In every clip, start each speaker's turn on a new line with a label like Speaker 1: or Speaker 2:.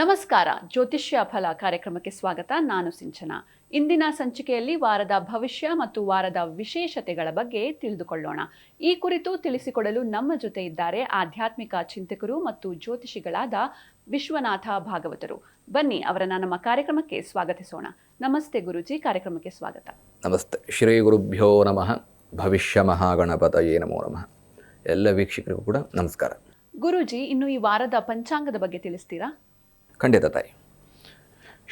Speaker 1: ನಮಸ್ಕಾರ. ಜ್ಯೋತಿಷ್ಯ ಫಲ ಕಾರ್ಯಕ್ರಮಕ್ಕೆ ಸ್ವಾಗತ. ನಾನು ಸಿಂಚನ. ಇಂದಿನ ಸಂಚಿಕೆಯಲ್ಲಿ ವಾರದ ಭವಿಷ್ಯ ಮತ್ತು ವಾರದ ವಿಶೇಷತೆಗಳ ಬಗ್ಗೆ ತಿಳಿದುಕೊಳ್ಳೋಣ. ಈ ಕುರಿತು ತಿಳಿಸಿಕೊಡಲು ನಮ್ಮ ಜೊತೆ ಇದ್ದಾರೆ ಆಧ್ಯಾತ್ಮಿಕ ಚಿಂತಕರು ಮತ್ತು ಜ್ಯೋತಿಷಿಗಳಾದ ವಿಶ್ವನಾಥ ಭಾಗವತರು. ಬನ್ನಿ ಅವರನ್ನು ನಮ್ಮ ಕಾರ್ಯಕ್ರಮಕ್ಕೆ ಸ್ವಾಗತಿಸೋಣ. ನಮಸ್ತೆ ಗುರುಜಿ ಕಾರ್ಯಕ್ರಮಕ್ಕೆ ಸ್ವಾಗತ.
Speaker 2: ನಮಸ್ತೆ. ಶ್ರೀ ಗುರುಭ್ಯೋ ನಮಃ. ಭವಿಷ್ಯ ಮಹಾಗಣಪತಯೇ ನಮೋ ನಮಃ. ಎಲ್ಲ ವೀಕ್ಷಕರಿಗೂ ಕೂಡ ನಮಸ್ಕಾರ.
Speaker 1: ಗುರುಜಿ ಇನ್ನು ಈ ವಾರದ ಪಂಚಾಂಗದ ಬಗ್ಗೆ ತಿಳಿಸ್ತೀರಾ?
Speaker 2: ಖಂಡಿತ ತಾಯಿ.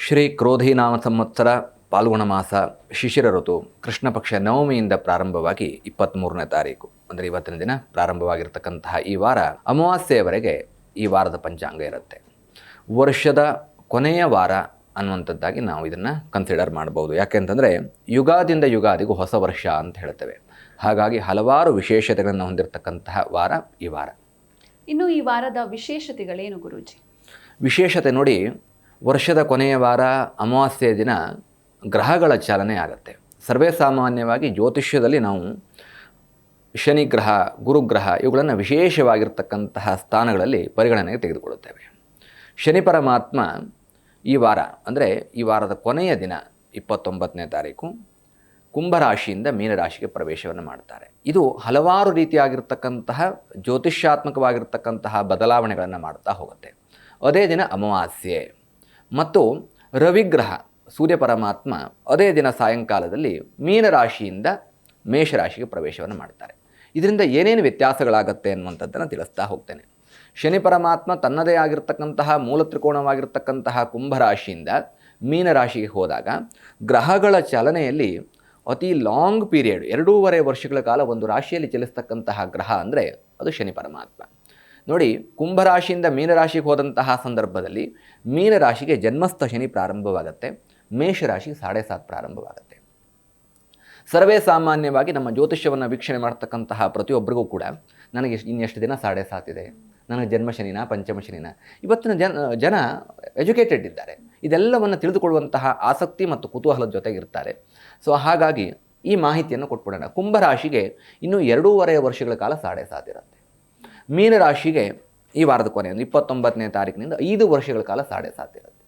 Speaker 2: ಶ್ರೀ ಕ್ರೋಧಿನಾಮ ಸಂವತ್ಸರ ಪಾಲ್ಗುಣ ಮಾಸ ಶಿಶಿರ ಋತು ಕೃಷ್ಣ ಪಕ್ಷ ನವಮಿಯಿಂದ ಪ್ರಾರಂಭವಾಗಿ ಇಪ್ಪತ್ತ್ಮೂರನೇ ತಾರೀಕು. ಅಂದರೆ ಇವತ್ತಿನ ದಿನ ಪ್ರಾರಂಭವಾಗಿರ್ತಕ್ಕಂತಹ ಈ ವಾರ ಅಮಾವಾಸ್ಯೆಯವರೆಗೆ ಈ ವಾರದ ಪಂಚಾಂಗ ಇರುತ್ತೆ. ವರ್ಷದ ಕೊನೆಯ ವಾರ ಅನ್ನುವಂಥದ್ದಾಗಿ ನಾವು ಇದನ್ನು ಕನ್ಸಿಡರ್ ಮಾಡ್ಬೋದು. ಯಾಕೆಂತಂದರೆ ಯುಗಾದಿಂದ ಯುಗಾದಿಗೂ ಹೊಸ ವರ್ಷ ಅಂತ ಹೇಳ್ತೇವೆ. ಹಾಗಾಗಿ ಹಲವಾರು ವಿಶೇಷತೆಗಳನ್ನು ಹೊಂದಿರತಕ್ಕಂತಹ ವಾರ ಈ ವಾರ.
Speaker 1: ಇನ್ನು ಈ ವಾರದ ವಿಶೇಷತೆಗಳೇನು ಗುರೂಜಿ?
Speaker 2: ವಿಶೇಷತೆ ನೋಡಿ ವರ್ಷದ ಕೊನೆಯ ವಾರ ಅಮಾವಾಸ್ಯೆಯ ದಿನ ಗ್ರಹಗಳ ಚಾಲನೆ ಆಗುತ್ತೆ. ಸರ್ವೇ ಸಾಮಾನ್ಯವಾಗಿ ಜ್ಯೋತಿಷ್ಯದಲ್ಲಿ ನಾವು ಶನಿ ಗ್ರಹ ಗುರುಗ್ರಹ ಇವುಗಳನ್ನು ವಿಶೇಷವಾಗಿರ್ತಕ್ಕಂತಹ ಸ್ಥಾನಗಳಲ್ಲಿ ಪರಿಗಣನೆಗೆ ತೆಗೆದುಕೊಳ್ಳುತ್ತೇವೆ. ಶನಿ ಪರಮಾತ್ಮ ಈ ವಾರ, ಅಂದರೆ ಈ ವಾರದ ಕೊನೆಯ ದಿನ ಇಪ್ಪತ್ತೊಂಬತ್ತನೇ ತಾರೀಕು ಕುಂಭರಾಶಿಯಿಂದ ಮೀನರಾಶಿಗೆ ಪ್ರವೇಶವನ್ನು ಮಾಡ್ತಾರೆ. ಇದು ಹಲವಾರು ರೀತಿಯಾಗಿರ್ತಕ್ಕಂತಹ ಜ್ಯೋತಿಷ್ಯಾತ್ಮಕವಾಗಿರ್ತಕ್ಕಂತಹ ಬದಲಾವಣೆಗಳನ್ನು ಮಾಡ್ತಾ ಹೋಗುತ್ತೆ. ಅದೇ ದಿನ ಅಮಾವಾಸ್ಯೆ. ಮತ್ತು ರವಿಗ್ರಹ, ಸೂರ್ಯ ಪರಮಾತ್ಮ ಅದೇ ದಿನ ಸಾಯಂಕಾಲದಲ್ಲಿ ಮೀನರಾಶಿಯಿಂದ ಮೇಷರಾಶಿಗೆ ಪ್ರವೇಶವನ್ನು ಮಾಡ್ತಾರೆ ಇದರಿಂದ ಏನೇನು ವ್ಯತ್ಯಾಸಗಳಾಗತ್ತೆ ಅನ್ನುವಂಥದ್ದನ್ನು ತಿಳಿಸ್ತಾ ಹೋಗ್ತೇನೆ. ಶನಿ ಪರಮಾತ್ಮ ತನ್ನದೇ ಆಗಿರ್ತಕ್ಕಂತಹ ಮೂಲ ತ್ರಿಕೋಣವಾಗಿರ್ತಕ್ಕಂತಹ ಕುಂಭರಾಶಿಯಿಂದ ಮೀನರಾಶಿಗೆ ಹೋದಾಗ ಗ್ರಹಗಳ ಚಲನೆಯಲ್ಲಿ ಅತಿ ಲಾಂಗ್ ಪೀರಿಯಡ್, ಎರಡೂವರೆ ವರ್ಷಗಳ ಕಾಲ ಒಂದು ರಾಶಿಯಲ್ಲಿ ಚಲಿಸ್ತಕ್ಕಂತಹ ಗ್ರಹ ಅಂದರೆ ಅದು ಶನಿ ಪರಮಾತ್ಮ. ನೋಡಿ, ಕುಂಭರಾಶಿಯಿಂದ ಮೀನರಾಶಿಗೆ ಹೋದಂತಹ ಸಂದರ್ಭದಲ್ಲಿ ಮೀನರಾಶಿಗೆ ಜನ್ಮಸ್ಥ ಶನಿ ಪ್ರಾರಂಭವಾಗುತ್ತೆ ಮೇಷರಾಶಿ ಸಾಡೆ ಸಾತ್ ಪ್ರಾರಂಭವಾಗುತ್ತೆ. ಸರ್ವೇ ಸಾಮಾನ್ಯವಾಗಿ ನಮ್ಮ ಜ್ಯೋತಿಷ್ಯವನ್ನು ವೀಕ್ಷಣೆ ಮಾಡ್ತಕ್ಕಂತಹ ಪ್ರತಿಯೊಬ್ಬರಿಗೂ ಕೂಡ ನನಗೆ ಇನ್ನೆಷ್ಟು ದಿನ ಸಾಡೆ ಸಾತಿದೆ ನನಗೆ ಜನ್ಮ ಶನಿನ, ಪಂಚಮ ಶನಿನ? ಇವತ್ತಿನ ಜನ ಜನ ಎಜುಕೇಟೆಡ್ ಇದ್ದಾರೆ. ಇದೆಲ್ಲವನ್ನು ತಿಳಿದುಕೊಳ್ಳುವಂತಹ ಆಸಕ್ತಿ ಮತ್ತು ಕುತೂಹಲದ ಜೊತೆಗಿರ್ತಾರೆ ಸೊ ಹಾಗಾಗಿ ಈ ಮಾಹಿತಿಯನ್ನು ಕೊಟ್ಬಿಡೋಣ. ಕುಂಭರಾಶಿಗೆ ಇನ್ನೂ ಎರಡೂವರೆ ವರ್ಷಗಳ ಕಾಲ ಸಾಡೆ ಸಾತಿರುತ್ತೆ ಮೀನರಾಶಿಗೆ ಈ ವಾರದ ಕೊನೆ, ಅಂದರೆ ಇಪ್ಪತ್ತೊಂಬತ್ತನೇ ತಾರೀಕಿನಿಂದ ಐದು ವರ್ಷಗಳ ಕಾಲ ಸಾಡೆ ಸಾತಿರುತ್ತೆ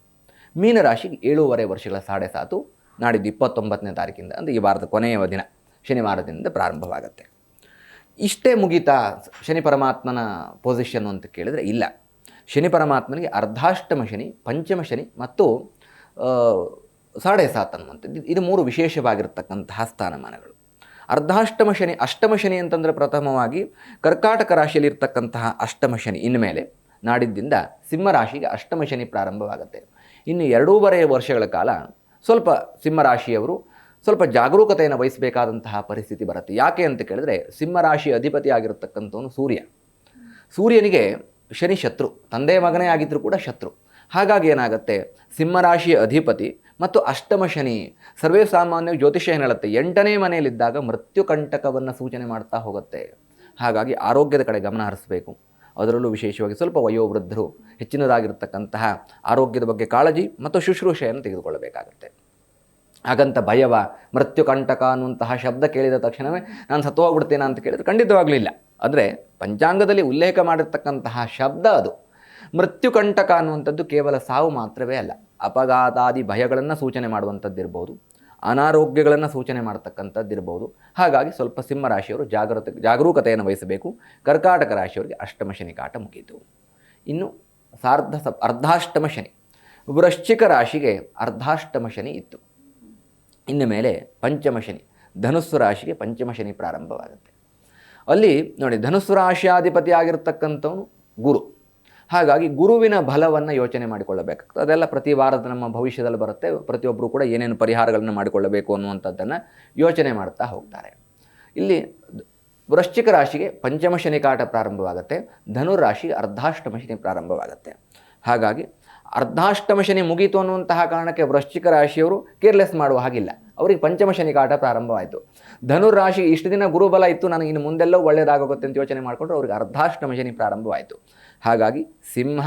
Speaker 2: ಮೀನರಾಶಿಗೆ ಏಳೂವರೆ ವರ್ಷಗಳ ಸಾಡೆ ಸಾತು, ನಾಡಿದ್ದು ಇಪ್ಪತ್ತೊಂಬತ್ತನೇ ತಾರೀಕಿಂದ ಅಂದರೆ ಈ ವಾರದ ಕೊನೆಯ ದಿನ ಶನಿವಾರದಿಂದ ಪ್ರಾರಂಭವಾಗುತ್ತೆ. ಇಷ್ಟೇ ಮುಗೀತಾ ಶನಿ ಪರಮಾತ್ಮನ ಪೊಸಿಷನ್ ಅಂತ ಕೇಳಿದರೆ ಇಲ್ಲ. ಶನಿ ಪರಮಾತ್ಮನಿಗೆ ಅರ್ಧಾಷ್ಟಮ ಶನಿ, ಪಂಚಮ ಶನಿ ಮತ್ತು ಸಾಡೆ ಸಾತ್ ಅನ್ನುವಂಥದ್ದು. ಇದು ಮೂರು ವಿಶೇಷವಾಗಿರ್ತಕ್ಕಂತಹ ಸ್ಥಾನಮಾನಗಳು. ಅರ್ಧಾಷ್ಟಮ ಶನಿ, ಅಷ್ಟಮ ಶನಿ ಅಂತಂದರೆ ಪ್ರಥಮವಾಗಿ ಕರ್ಕಾಟಕ ರಾಶಿಯಲ್ಲಿ ಇರ್ತಕ್ಕಂತಹ ಅಷ್ಟಮ ಶನಿ ಇನ್ಮೇಲೆ ನಾಡಿದ್ದಿಂದ ಸಿಂಹರಾಶಿಗೆ ಅಷ್ಟಮ ಶನಿ ಪ್ರಾರಂಭವಾಗುತ್ತೆ. ಇನ್ನು ಎರಡೂವರೆ ವರ್ಷಗಳ ಕಾಲ ಸ್ವಲ್ಪ ಸಿಂಹರಾಶಿಯವರು ಸ್ವಲ್ಪ ಜಾಗರೂಕತೆಯನ್ನು ವಹಿಸಬೇಕಾದಂತಹ ಪರಿಸ್ಥಿತಿ ಬರುತ್ತೆ. ಯಾಕೆ ಅಂತ ಕೇಳಿದ್ರೆ ಸಿಂಹರಾಶಿ ಅಧಿಪತಿ ಆಗಿರತಕ್ಕಂಥವನು ಸೂರ್ಯ. ಸೂರ್ಯನಿಗೆ ಶನಿ ಶತ್ರು, ತಂದೆ ಮಗನೇ ಆಗಿದ್ದರೂ ಕೂಡ ಶತ್ರು. ಹಾಗಾಗಿ ಏನಾಗುತ್ತೆ? ಸಿಂಹರಾಶಿಯ ಅಧಿಪತಿ ಮತ್ತು ಅಷ್ಟಮ ಶನಿ ಸರ್ವೇ ಸಾಮಾನ್ಯ ಜ್ಯೋತಿಷ್ಯ ಏನು ಹೇಳುತ್ತೆ. ಎಂಟನೇ ಮನೆಯಲ್ಲಿದ್ದಾಗ ಮೃತ್ಯು ಕಂಟಕವನ್ನು ಸೂಚನೆ ಮಾಡ್ತಾ ಹೋಗುತ್ತೆ. ಹಾಗಾಗಿ ಆರೋಗ್ಯದ ಕಡೆ ಗಮನ ಹರಿಸಬೇಕು. ಅದರಲ್ಲೂ ವಿಶೇಷವಾಗಿ ಸ್ವಲ್ಪ ವಯೋವೃದ್ಧರು ಹೆಚ್ಚಿನದಾಗಿರ್ತಕ್ಕಂತಹ ಆರೋಗ್ಯದ ಬಗ್ಗೆ ಕಾಳಜಿ ಮತ್ತು ಶುಶ್ರೂಷೆಯನ್ನು ತೆಗೆದುಕೊಳ್ಳಬೇಕಾಗುತ್ತೆ. ಹಾಗಂತ ಭಯವ, ಮೃತ್ಯು ಕಂಟಕ ಅನ್ನುವಂತಹ ಶಬ್ದ ಕೇಳಿದ ತಕ್ಷಣವೇ ನಾನು ಸತ್ತು ಹೋಗ್ಬಿಡ್ತೇನೆ ಅಂತ ಕೇಳಿದರೆ ಖಂಡಿತವಾಗಲಿಲ್ಲ. ಆದರೆ ಪಂಚಾಂಗದಲ್ಲಿ ಉಲ್ಲೇಖ ಮಾಡಿರ್ತಕ್ಕಂತಹ ಶಬ್ದ ಅದು. ಮೃತ್ಯು ಕಂಟಕ ಅನ್ನುವಂಥದ್ದು ಕೇವಲ ಸಾವು ಮಾತ್ರವೇ ಅಲ್ಲ. ಅಪಘಾತಾದಿ ಭಯಗಳನ್ನು ಸೂಚನೆ ಮಾಡುವಂಥದ್ದಿರ್ಬೋದು, ಅನಾರೋಗ್ಯಗಳನ್ನು ಸೂಚನೆ ಮಾಡ್ತಕ್ಕಂಥದ್ದಿರ್ಬೋದು. ಹಾಗಾಗಿ ಸ್ವಲ್ಪ ಸಿಂಹರಾಶಿಯವರು ಜಾಗೃತ ಜಾಗರೂಕತೆಯನ್ನು ವಹಿಸಬೇಕು. ಕರ್ಕಾಟಕ ರಾಶಿಯವರಿಗೆ ಅಷ್ಟಮ ಶನಿ ಕಾಟ ಮುಗಿಯಿತು. ಇನ್ನು ಸಾರ್ಧ ಸ, ಅರ್ಧಾಷ್ಟಮ ಶನಿ, ವೃಶ್ಚಿಕ ರಾಶಿಗೆ ಅರ್ಧಾಷ್ಟಮ ಶನಿ ಇತ್ತು. ಇನ್ನು ಮೇಲೆ ಪಂಚಮ ಶನಿ, ಧನುಸ್ಸು ರಾಶಿಗೆ ಪಂಚಮ ಶನಿ ಪ್ರಾರಂಭವಾಗುತ್ತೆ. ಅಲ್ಲಿ ನೋಡಿ, ಧನುಸ್ಸು ರಾಶಿಯಾಧಿಪತಿ ಆಗಿರತಕ್ಕಂಥವನು ಗುರು. ಹಾಗಾಗಿ ಗುರುವಿನ ಬಲವನ್ನು ಯೋಚನೆ ಮಾಡಿಕೊಳ್ಳಬೇಕಾಗ್ತದೆ. ಅದೆಲ್ಲ ಪ್ರತಿ ವಾರದ ನಮ್ಮ ಭವಿಷ್ಯದಲ್ಲಿ ಬರುತ್ತೆ. ಪ್ರತಿಯೊಬ್ಬರು ಕೂಡ ಏನೇನು ಪರಿಹಾರಗಳನ್ನು ಮಾಡಿಕೊಳ್ಳಬೇಕು ಅನ್ನುವಂಥದ್ದನ್ನು ಯೋಚನೆ ಮಾಡ್ತಾ ಹೋಗ್ತಾರೆ. ಇಲ್ಲಿ ವೃಶ್ಚಿಕ ರಾಶಿಗೆ ಪಂಚಮ ಶನಿ ಕಾಟ ಪ್ರಾರಂಭವಾಗುತ್ತೆ. ಧನುರಾಶಿ ಅರ್ಧಾಷ್ಟಮ ಶನಿ ಪ್ರಾರಂಭವಾಗುತ್ತೆ. ಹಾಗಾಗಿ ಅರ್ಧಾಷ್ಟಮ ಶನಿ ಮುಗೀತು ಅನ್ನುವಂತಹ ಕಾರಣಕ್ಕೆ ವೃಶ್ಚಿಕ ರಾಶಿಯವರು ಕೇರ್ಲೆಸ್ ಮಾಡುವ ಹಾಗಿಲ್ಲ. ಅವರಿಗೆ ಪಂಚಮ ಶನಿ ಕಾಟ ಪ್ರಾರಂಭವಾಯಿತು. ಧನುರಾಶಿ ರಾಶಿ ಇಷ್ಟು ದಿನ ಗುರುಬಲ ಇತ್ತು, ನನಗೆ ಇನ್ನು ಮುಂದೆಲ್ಲೋ ಒಳ್ಳೆಯದಾಗುತ್ತೆ ಅಂತ ಯೋಚನೆ ಮಾಡಿಕೊಂಡ್ರೆ ಅವ್ರಿಗೆ ಅರ್ಧಾಷ್ಟಮ ಶನಿ ಪ್ರಾರಂಭವಾಯಿತು. ಹಾಗಾಗಿ ಸಿಂಹ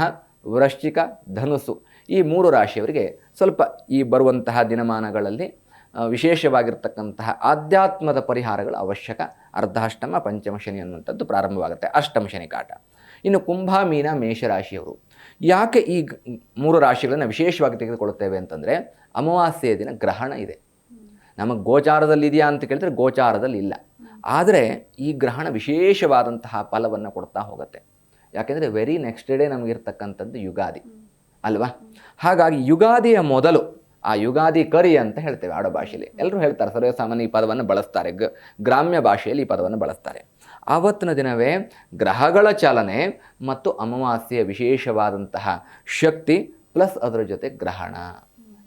Speaker 2: ವೃಶ್ಚಿಕ ಧನುಸು ಈ ಮೂರು ರಾಶಿಯವರಿಗೆ ಸ್ವಲ್ಪ ಈ ಬರುವಂತಹ ದಿನಮಾನಗಳಲ್ಲಿ ವಿಶೇಷವಾಗಿರ್ತಕ್ಕಂತಹ ಆಧ್ಯಾತ್ಮದ ಪರಿಹಾರಗಳು ಅವಶ್ಯಕ. ಅರ್ಧಾಷ್ಟಮ ಪಂಚಮ ಶನಿ ಅನ್ನುವಂಥದ್ದು ಪ್ರಾರಂಭವಾಗುತ್ತೆ. ಅಷ್ಟಮ ಶನಿ ಕಾಟ. ಇನ್ನು ಕುಂಭ ಮೀನ ಮೇಷರಾಶಿಯವರು ಯಾಕೆ ಈ ಮೂರು ರಾಶಿಗಳನ್ನು ವಿಶೇಷವಾಗಿ ತೆಗೆದುಕೊಳ್ಳುತ್ತೇವೆ ಅಂತಂದರೆ ಅಮಾವಾಸ್ಯೆಯ ದಿನ ಗ್ರಹಣ ಇದೆ. ನಮಗೆ ಗೋಚಾರದಲ್ಲಿ ಇದೆಯಾ ಅಂತ ಕೇಳಿದ್ರೆ ಗೋಚಾರದಲ್ಲಿ ಇಲ್ಲ. ಆದರೆ ಈ ಗ್ರಹಣ ವಿಶೇಷವಾದಂತಹ ಫಲವನ್ನು ಕೊಡ್ತಾ ಹೋಗುತ್ತೆ. ಯಾಕೆಂದರೆ ವೆರಿ ನೆಕ್ಸ್ಟ್ ಡೇ ನಮಗಿರ್ತಕ್ಕಂಥದ್ದು ಯುಗಾದಿ, ಅಲ್ವಾ? ಹಾಗಾಗಿ ಯುಗಾದಿಯ ಮೊದಲು, ಆ ಯುಗಾದಿ ಕರಿ ಅಂತ ಹೇಳ್ತೇವೆ ಆಡೋ ಭಾಷೆಯಲ್ಲಿ ಎಲ್ಲರೂ ಹೇಳ್ತಾರೆ, ಸರ್ವೇಸಾಮಾನ್ಯ ಈ ಪದವನ್ನು ಬಳಸ್ತಾರೆ. ಗ್ರಾಮ್ಯ ಭಾಷೆಯಲ್ಲಿ ಈ ಪದವನ್ನು ಬಳಸ್ತಾರೆ. ಆವತ್ತಿನ ದಿನವೇ ಗ್ರಹಗಳ ಚಾಲನೆ ಮತ್ತು ಅಮಾವಾಸ್ಯೆಯ ವಿಶೇಷವಾದಂತಹ ಶಕ್ತಿ ಪ್ಲಸ್ ಅದರ ಜೊತೆ ಗ್ರಹಣ.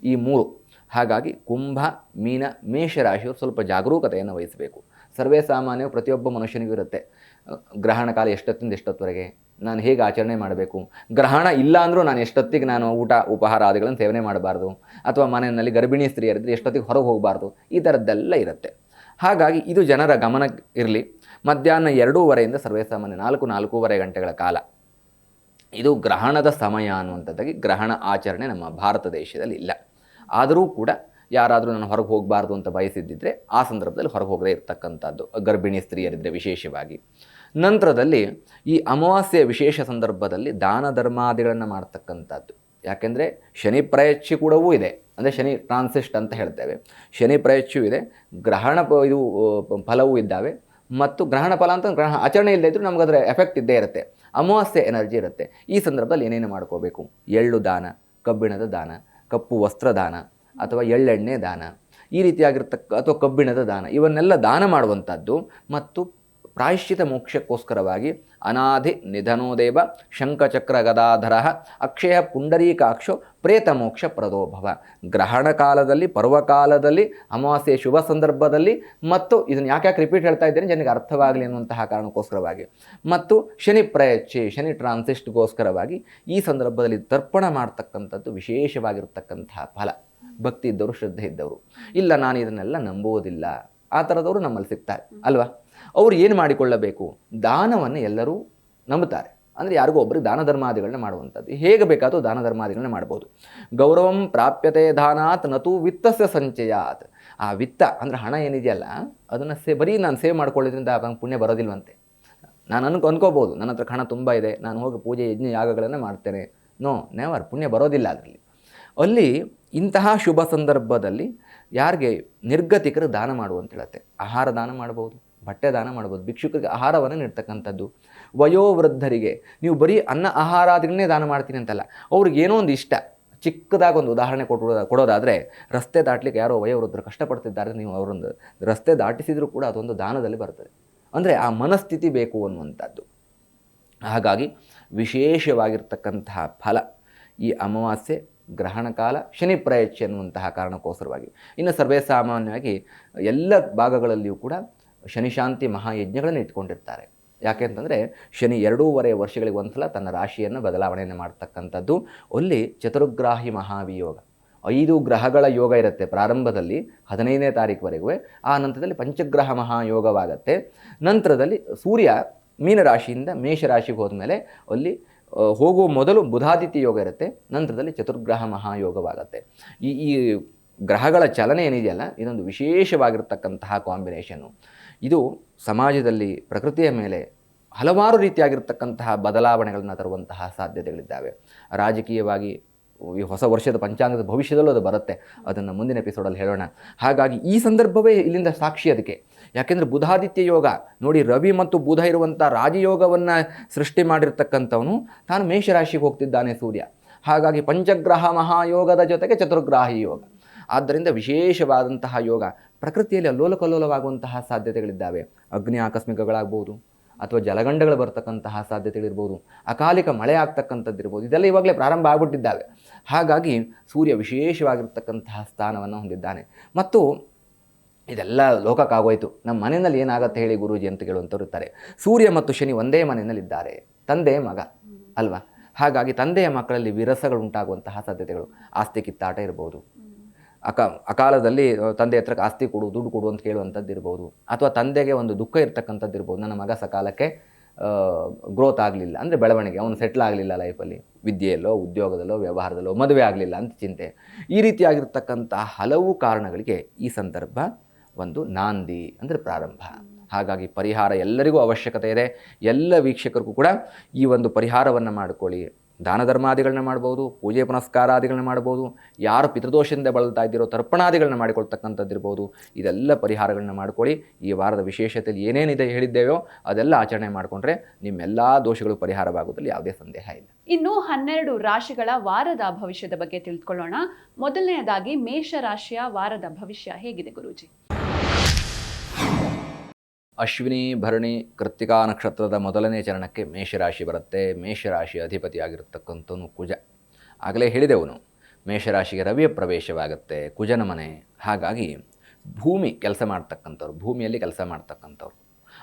Speaker 2: ಈ ಮೂರು. ಹಾಗಾಗಿ ಕುಂಭ, ಮೀನ ಮೇಷರಾಶಿಯವರು ಸ್ವಲ್ಪ ಜಾಗರೂಕತೆಯನ್ನು ವಹಿಸಬೇಕು. ಸರ್ವೇ ಸಾಮಾನ್ಯ ಪ್ರತಿಯೊಬ್ಬ ಮನುಷ್ಯನಿಗೂ ಇರುತ್ತೆ. ಗ್ರಹಣ ಕಾಲ ಎಷ್ಟೊತ್ತಿಂದ ಎಷ್ಟೊತ್ತವರೆಗೆ? ನಾನು ಹೇಗೆ ಆಚರಣೆ ಮಾಡಬೇಕು? ಗ್ರಹಣ ಇಲ್ಲ ಅಂದರೂ ನಾನು ಎಷ್ಟೊತ್ತಿಗೆ ನಾನು ಊಟ, ಉಪಹಾರ ಆದಿಗಳನ್ನು ಸೇವನೆ ಮಾಡಬಾರ್ದು? ಅಥವಾ ಮನೆಯಲ್ಲಿ ಗರ್ಭಿಣಿ ಸ್ತ್ರೀಯರಿದ್ದರೆ ಎಷ್ಟೊತ್ತಿಗೆ ಹೊರಗೆ ಹೋಗಬಾರ್ದು? ಈ ಥರದ್ದೆಲ್ಲ ಇರುತ್ತೆ. ಹಾಗಾಗಿ ಇದು ಜನರ ಗಮನ ಇರಲಿ. ಮಧ್ಯಾಹ್ನ ಎರಡೂವರೆಯಿಂದ ಸರ್ವೇಸಾಮಾನ್ಯ ನಾಲ್ಕು, ನಾಲ್ಕೂವರೆ ಗಂಟೆಗಳ ಕಾಲ. ಇದು ಗ್ರಹಣದ ಸಮಯ ಅನ್ನುವಂಥದ್ದಾಗಿ ಗ್ರಹಣ ಆಚರಣೆ ನಮ್ಮ ಭಾರತ ದೇಶದಲ್ಲಿ ಇಲ್ಲ. ಆದರೂ ಕೂಡ ಯಾರಾದರೂ ನಾನು ಹೊರಗೆ ಹೋಗಬಾರ್ದು ಅಂತ ಬಯಸಿದ್ದಿದ್ರೆ ಆ ಸಂದರ್ಭದಲ್ಲಿ ಹೊರಗೆ ಹೋಗದೇ ಇರತಕ್ಕಂಥದ್ದು. ಗರ್ಭಿಣಿ ಸ್ತ್ರೀಯರಿದ್ದರೆ ವಿಶೇಷವಾಗಿ. ನಂತರದಲ್ಲಿ ಈ ಅಮಾವಾಸ್ಯೆಯ ವಿಶೇಷ ಸಂದರ್ಭದಲ್ಲಿ ದಾನ ಧರ್ಮಾದಿಗಳನ್ನು ಮಾಡ್ತಕ್ಕಂಥದ್ದು. ಯಾಕೆಂದರೆ ಶನಿ ಪ್ರಯಚ್ಛಿ ಕೂಡವೂ ಇದೆ. ಅಂದರೆ ಶನಿ ಟ್ರಾನ್ಸಿಸ್ಟ್ ಅಂತ ಹೇಳ್ತೇವೆ. ಶನಿ ಪ್ರಯಚ್ಛು ಇದೆ. ಗ್ರಹಣ ಇದು ಫಲವೂ ಇದ್ದಾವೆ. ಮತ್ತು ಗ್ರಹಣ ಫಲ ಅಂತ ಗ್ರಹಣ ಆಚರಣೆ ಇಲ್ಲದೇ ಇದ್ದರೂ ನಮ್ಗೆ ಅದರ ಎಫೆಕ್ಟ್ ಇದ್ದೇ ಇರುತ್ತೆ. ಅಮಾವಾಸ್ಯೆ ಎನರ್ಜಿ ಇರುತ್ತೆ. ಈ ಸಂದರ್ಭದಲ್ಲಿ ಏನೇನು ಮಾಡ್ಕೋಬೇಕು? ಎಳ್ಳು ದಾನ, ಕಬ್ಬಿಣದ ದಾನ, ಕಪ್ಪು ವಸ್ತ್ರ ದಾನ ಅಥವಾ ಎಳ್ಳೆಣ್ಣೆ ದಾನ. ಈ ರೀತಿಯಾಗಿರ್ತಕ್ಕ ಅಥವಾ ಕಬ್ಬಿಣದ ದಾನ. ಇವನ್ನೆಲ್ಲ ದಾನ ಮಾಡುವಂಥದ್ದು. ಮತ್ತು ಪ್ರಾಯಶ್ಚಿತ ಮೋಕ್ಷಕ್ಕೋಸ್ಕರವಾಗಿ ಅನಾಧಿ ನಿಧನೋದೇವ ಶಂಖಚಕ್ರ ಗದಾಧರ ಅಕ್ಷಯ ಪುಂಡರೀಕಾಕ್ಷೋ ಪ್ರೇತ ಮೋಕ್ಷ ಪ್ರದೋಭವ. ಗ್ರಹಣ ಕಾಲದಲ್ಲಿ ಪರ್ವಕಾಲದಲ್ಲಿ ಅಮಾವಾಸ್ಯೆ ಶುಭ ಸಂದರ್ಭದಲ್ಲಿ ಮತ್ತು ಇದನ್ನು ಯಾಕೆ ಯಾಕೆ ರಿಪೀಟ್ ಹೇಳ್ತಾ ಇದ್ದೇನೆ ಜನರಿಗೆ ಅರ್ಥವಾಗಲಿ ಅನ್ನುವಂತಹ ಕಾರಣಕ್ಕೋಸ್ಕರವಾಗಿ. ಮತ್ತು ಶನಿ ಪ್ರಯಚ್ಛೆ, ಶನಿ ಟ್ರಾನ್ಸಿಸ್ಟ್ಗೋಸ್ಕರವಾಗಿ ಈ ಸಂದರ್ಭದಲ್ಲಿ ತರ್ಪಣ ಮಾಡ್ತಕ್ಕಂಥದ್ದು ವಿಶೇಷವಾಗಿರ್ತಕ್ಕಂತಹ ಫಲ. ಭಕ್ತಿ ಇದ್ದವರು, ಶ್ರದ್ಧೆ ಇದ್ದವರು. ಇಲ್ಲ, ನಾನು ಇದನ್ನೆಲ್ಲ ನಂಬುವುದಿಲ್ಲ. ಆ ಥರದವರು ನಮ್ಮಲ್ಲಿ ಸಿಗ್ತಾರೆ, ಅಲ್ವಾ? ಅವ್ರು ಏನು ಮಾಡಿಕೊಳ್ಳಬೇಕು? ದಾನವನ್ನು ಎಲ್ಲರೂ ನಂಬುತ್ತಾರೆ. ಅಂದರೆ ಯಾರಿಗೋ ಒಬ್ಬರಿಗೆ ದಾನ ಧರ್ಮಾದಿಗಳನ್ನ ಮಾಡುವಂಥದ್ದು. ಹೇಗೆ ಬೇಕಾದರೂ ದಾನ ಧರ್ಮಾದಿಗಳನ್ನ ಮಾಡ್ಬೋದು. ಗೌರವಂ ಪ್ರಾಪ್ಯತೆ ದಾನಾತ್ ನತು ವಿತ್ತಸ್ಯ ಸಂಚಯಾತ್. ಆ ವಿತ್ತ, ಅಂದರೆ ಹಣ ಏನಿದೆಯಲ್ಲ, ಅದನ್ನು ಸೇ, ಬರೀ ನಾನು ಸೇವ್ ಮಾಡ್ಕೊಳ್ಳೋದ್ರಿಂದ ನಂಗೆ ಪುಣ್ಯ ಬರೋದಿಲ್ವಂತೆ. ನಾನು ಅನ್ಕೊ, ಅನ್ಕೋಬೋದು, ನನ್ನ ಹತ್ರ ಹಣ ತುಂಬ ಇದೆ, ನಾನು ಹೋಗಿ ಪೂಜೆ ಯಜ್ಞ ಯಾಗಗಳನ್ನು ಮಾಡ್ತೇನೆ. ನೋ, ನೆವರ್, ಪುಣ್ಯ ಬರೋದಿಲ್ಲ ಅದರಲ್ಲಿ. ಅಲ್ಲಿ ಇಂತಹ ಶುಭ ಸಂದರ್ಭದಲ್ಲಿ ಯಾರಿಗೆ ನಿರ್ಗತಿಕರು ದಾನ ಮಾಡು ಅಂತ ಹೇಳುತ್ತೆ ಆಹಾರ ದಾನ ಮಾಡ್ಬೋದು. ಬಟ್ಟೆ ದಾನ ಮಾಡ್ಬೋದು. ಭಿಕ್ಷುಕರಿಗೆ ಆಹಾರವನ್ನು ನೀಡ್ತಕ್ಕಂಥದ್ದು. ವಯೋವೃದ್ಧರಿಗೆ, ನೀವು ಬರೀ ಅನ್ನ ಆಹಾರಾದಿಗಳನ್ನೇ ದಾನ ಮಾಡ್ತೀನಿ ಅಂತಲ್ಲ, ಅವ್ರಿಗೆ ಏನೋ ಒಂದು ಇಷ್ಟ. ಚಿಕ್ಕದಾಗಿ ಒಂದು ಉದಾಹರಣೆ ಕೊಟ್ಟು ಕೊಡೋದಾದರೆ, ರಸ್ತೆ ದಾಟಲಿಕ್ಕೆ ಯಾರೋ ವಯೋವೃದ್ಧರು ಕಷ್ಟಪಡ್ತಿದ್ದಾರೆ ನೀವು ಅವರೊಂದು ರಸ್ತೆ ದಾಟಿಸಿದರೂ ಕೂಡ ಅದೊಂದು ದಾನದಲ್ಲಿ ಬರ್ತದೆ. ಅಂದರೆ ಆ ಮನಸ್ಥಿತಿ ಬೇಕು ಅನ್ನುವಂಥದ್ದು. ಹಾಗಾಗಿ ವಿಶೇಷವಾಗಿರ್ತಕ್ಕಂತಹ ಫಲ ಈ ಅಮಾವಾಸ್ಯೆ, ಗ್ರಹಣ ಕಾಲ, ಶನಿ ಪ್ರಯಚ್ಛೆ ಅನ್ನುವಂತಹ ಕಾರಣಕ್ಕೋಸ್ಕರವಾಗಿ. ಇನ್ನು ಸರ್ವೇ ಸಾಮಾನ್ಯವಾಗಿ ಎಲ್ಲ ಭಾಗಗಳಲ್ಲಿಯೂ ಕೂಡ ಶನಿಶಾಂತಿ ಮಹಾಯಜ್ಞಗಳನ್ನು ಇಟ್ಕೊಂಡಿರ್ತಾರೆ. ಯಾಕೆ ಅಂತಂದರೆ ಶನಿ ಎರಡೂವರೆ ವರ್ಷಗಳಿಗೆ ಒಂದು ಸಲ ತನ್ನ ರಾಶಿಯನ್ನು ಬದಲಾವಣೆಯನ್ನು ಮಾಡ್ತಕ್ಕಂಥದ್ದು. ಅಲ್ಲಿ ಚತುರ್ಗ್ರಾಹಿ ಮಹಾವಿಯೋಗ. ಐದು ಗ್ರಹಗಳ ಯೋಗ ಇರುತ್ತೆ ಪ್ರಾರಂಭದಲ್ಲಿ, ಹದಿನೈದನೇ ತಾರೀಕುವರೆಗೂ. ಆ ನಂತರದಲ್ಲಿ ಪಂಚಗ್ರಹ ಮಹಾಯೋಗವಾಗತ್ತೆ. ನಂತರದಲ್ಲಿ ಸೂರ್ಯ ಮೀನರಾಶಿಯಿಂದ ಮೇಷರಾಶಿಗೆ ಹೋದ್ಮೇಲೆ ಅಲ್ಲಿ ಹೋಗುವ ಮೊದಲು ಬುಧಾದಿತ್ಯ ಯೋಗ ಇರುತ್ತೆ, ನಂತರದಲ್ಲಿ ಚತುರ್ಗ್ರಹ ಮಹಾಯೋಗವಾಗತ್ತೆ. ಈ ಈ ಗ್ರಹಗಳ ಚಲನೆ ಏನಿದೆಯಲ್ಲ, ಇದೊಂದು ವಿಶೇಷವಾಗಿರ್ತಕ್ಕಂತಹ ಕಾಂಬಿನೇಷನು ಇದು ಸಮಾಜದಲ್ಲಿ ಪ್ರಕೃತಿಯ ಮೇಲೆ ಹಲವಾರು ರೀತಿಯಾಗಿರ್ತಕ್ಕಂತಹ ಬದಲಾವಣೆಗಳನ್ನು ತರುವಂತಹ ಸಾಧ್ಯತೆಗಳಿದ್ದಾವೆ. ರಾಜಕೀಯವಾಗಿ ಈ ಹೊಸ ವರ್ಷದ ಪಂಚಾಂಗದ ಭವಿಷ್ಯದಲ್ಲೂ ಅದು ಬರುತ್ತೆ. ಅದನ್ನು ಮುಂದಿನ ಎಪಿಸೋಡಲ್ಲಿ ಹೇಳೋಣ. ಹಾಗಾಗಿ ಈ ಸಂದರ್ಭವೇ ಇಲ್ಲಿಂದ ಸಾಕ್ಷಿ ಅದಕ್ಕೆ. ಯಾಕೆಂದರೆ ಬುಧಾದಿತ್ಯ ಯೋಗ, ನೋಡಿ ರವಿ ಮತ್ತು ಬುಧ ಇರುವಂಥ ರಾಜಯೋಗವನ್ನು ಸೃಷ್ಟಿ ಮಾಡಿರ್ತಕ್ಕಂಥವನು ತಾನು ಮೇಷರಾಶಿಗೆ ಹೋಗ್ತಿದ್ದಾನೆ ಸೂರ್ಯ. ಹಾಗಾಗಿ ಪಂಚಗ್ರಹ ಮಹಾಯೋಗದ ಜೊತೆಗೆ ಚತುರ್ಗ್ರಾಹಿ ಯೋಗ. ಆದ್ದರಿಂದ ವಿಶೇಷವಾದಂತಹ ಯೋಗ ಪ್ರಕೃತಿಯಲ್ಲಿ ಅಲ್ಲೋಲಕಲ್ಲೋಲವಾಗುವಂತಹ ಸಾಧ್ಯತೆಗಳಿದ್ದಾವೆ. ಅಗ್ನಿ ಆಕಸ್ಮಿಕಗಳಾಗ್ಬೋದು ಅಥವಾ ಜಲಗಂಡಗಳು ಬರ್ತಕ್ಕಂತಹ ಸಾಧ್ಯತೆಗಳಿರ್ಬೋದು, ಅಕಾಲಿಕ ಮಳೆ ಆಗ್ತಕ್ಕಂಥದ್ದಿರ್ಬೋದು, ಇದೆಲ್ಲ ಇವಾಗಲೇ ಪ್ರಾರಂಭ ಆಗಿಬಿಟ್ಟಿದ್ದಾವೆ. ಹಾಗಾಗಿ ಸೂರ್ಯ ವಿಶೇಷವಾಗಿರ್ತಕ್ಕಂತಹ ಸ್ಥಾನವನ್ನು ಹೊಂದಿದ್ದಾನೆ. ಮತ್ತು ಇದೆಲ್ಲ ಲೋಕಕ್ಕಾಗೋಯ್ತು. ನಮ್ಮ ಮನೆಯಲ್ಲಿ ಏನಾಗತ್ತೆ ಹೇಳಿ ಗುರುಜಿ ಅಂತ ಕೇಳುವಂಥವ್ರು ಇರ್ತಾರೆ. ಸೂರ್ಯ ಮತ್ತು ಶನಿ ಒಂದೇ ಮನೆಯಲ್ಲಿದ್ದಾರೆ. ತಂದೆ, ಮಗ ಅಲ್ವಾ? ಹಾಗಾಗಿ ತಂದೆಯ ಮಕ್ಕಳಲ್ಲಿ ವಿರಸಗಳು ಉಂಟಾಗುವಂತಹ ಸಾಧ್ಯತೆಗಳು. ಆಸ್ತಿ ಕಿತ್ತಾಟ ಇರ್ಬೋದು. ಅಕ, ಅಕಾಲದಲ್ಲಿ ತಂದೆ ಹತ್ರಕ್ಕೆ ಆಸ್ತಿ ಕೊಡು, ದುಡ್ಡು ಕೊಡು ಅಂತ ಕೇಳುವಂಥದ್ದು ಇರ್ಬೋದು. ಅಥವಾ ತಂದೆಗೆ ಒಂದು ದುಃಖ ಇರ್ತಕ್ಕಂಥದ್ದು ಇರ್ಬೋದು. ನನ್ನ ಮಗ ಸಕಾಲಕ್ಕೆ ಗ್ರೋತ್ ಆಗಲಿಲ್ಲ. ಅಂದರೆ ಬೆಳವಣಿಗೆ, ಅವನು ಸೆಟ್ಲ್ ಆಗಲಿಲ್ಲ ಲೈಫಲ್ಲಿ ವಿದ್ಯೆಯಲ್ಲೋ, ಉದ್ಯೋಗದಲ್ಲೋ, ವ್ಯವಹಾರದಲ್ಲೋ, ಮದುವೆ ಆಗಲಿಲ್ಲ ಅಂತ ಚಿಂತೆ. ಈ ರೀತಿಯಾಗಿರ್ತಕ್ಕಂಥ ಹಲವು ಕಾರಣಗಳಿಗೆ ಈ ಸಂದರ್ಭ ಒಂದು ನಾಂದಿ ಅಂದರೆ ಪ್ರಾರಂಭ. ಹಾಗಾಗಿ ಪರಿಹಾರ ಎಲ್ಲರಿಗೂ ಅವಶ್ಯಕತೆ ಇದೆ. ಎಲ್ಲ ವೀಕ್ಷಕರಿಗೂ ಕೂಡ ಈ ಒಂದು ಪರಿಹಾರವನ್ನು ಮಾಡಿಕೊಳ್ಳಿ. ದಾನ ಧರ್ಮಾದಿಗಳನ್ನ ಮಾಡ್ಬೋದು, ಪೂಜೆ ಪುನಸ್ಕಾರಾದಿಗಳನ್ನ ಮಾಡ್ಬೋದು, ಯಾರು ಪಿತೃದೋಷದಿಂದ ಬಳಲ್ತಾ ಇದ್ದಿರೋ ತರ್ಪಣಾದಿಗಳನ್ನ ಮಾಡಿಕೊಳ್ತಕ್ಕಂಥದ್ದಿರ್ಬೋದು, ಇದೆಲ್ಲ ಪರಿಹಾರಗಳನ್ನ ಮಾಡ್ಕೊಳ್ಳಿ. ಈ ವಾರದ ವಿಶೇಷತೆಯಲ್ಲಿ ಏನೇನಿದೆ ಹೇಳಿದ್ದೇವೋ ಅದೆಲ್ಲ ಆಚರಣೆ ಮಾಡಿಕೊಂಡ್ರೆ ನಿಮ್ಮೆಲ್ಲ ದೋಷಗಳು ಪರಿಹಾರವಾಗುವುದರಲ್ಲಿ ಯಾವುದೇ ಸಂದೇಹ ಇಲ್ಲ.
Speaker 1: ಇನ್ನು ಹನ್ನೆರಡು ರಾಶಿಗಳ ವಾರದ ಭವಿಷ್ಯದ ಬಗ್ಗೆ ತಿಳಿದುಕೊಳ್ಳೋಣ ಮೊದಲನೆಯದಾಗಿ ಮೇಷ ರಾಶಿಯ ವಾರದ ಭವಿಷ್ಯ ಹೇಗಿದೆ ಗುರೂಜಿ?
Speaker 2: ಅಶ್ವಿನಿ, ಭರಣಿ, ಕೃತ್ತಿಕಾ ನಕ್ಷತ್ರದ ಮೊದಲನೇ ಚರಣಕ್ಕೆ ಮೇಷರಾಶಿ ಬರುತ್ತೆ. ಮೇಷರಾಶಿ ಅಧಿಪತಿಯಾಗಿರ್ತಕ್ಕಂಥವನು ಕುಜ. ಆಗಲೇ ಹೇಳಿದೆವನು, ಮೇಷರಾಶಿಗೆ ರವಿಯ ಪ್ರವೇಶವಾಗುತ್ತೆ, ಕುಜನ ಮನೆ. ಹಾಗಾಗಿ ಭೂಮಿ ಕೆಲಸ ಮಾಡ್ತಕ್ಕಂಥವ್ರು, ಭೂಮಿಯಲ್ಲಿ ಕೆಲಸ ಮಾಡ್ತಕ್ಕಂಥವ್ರು.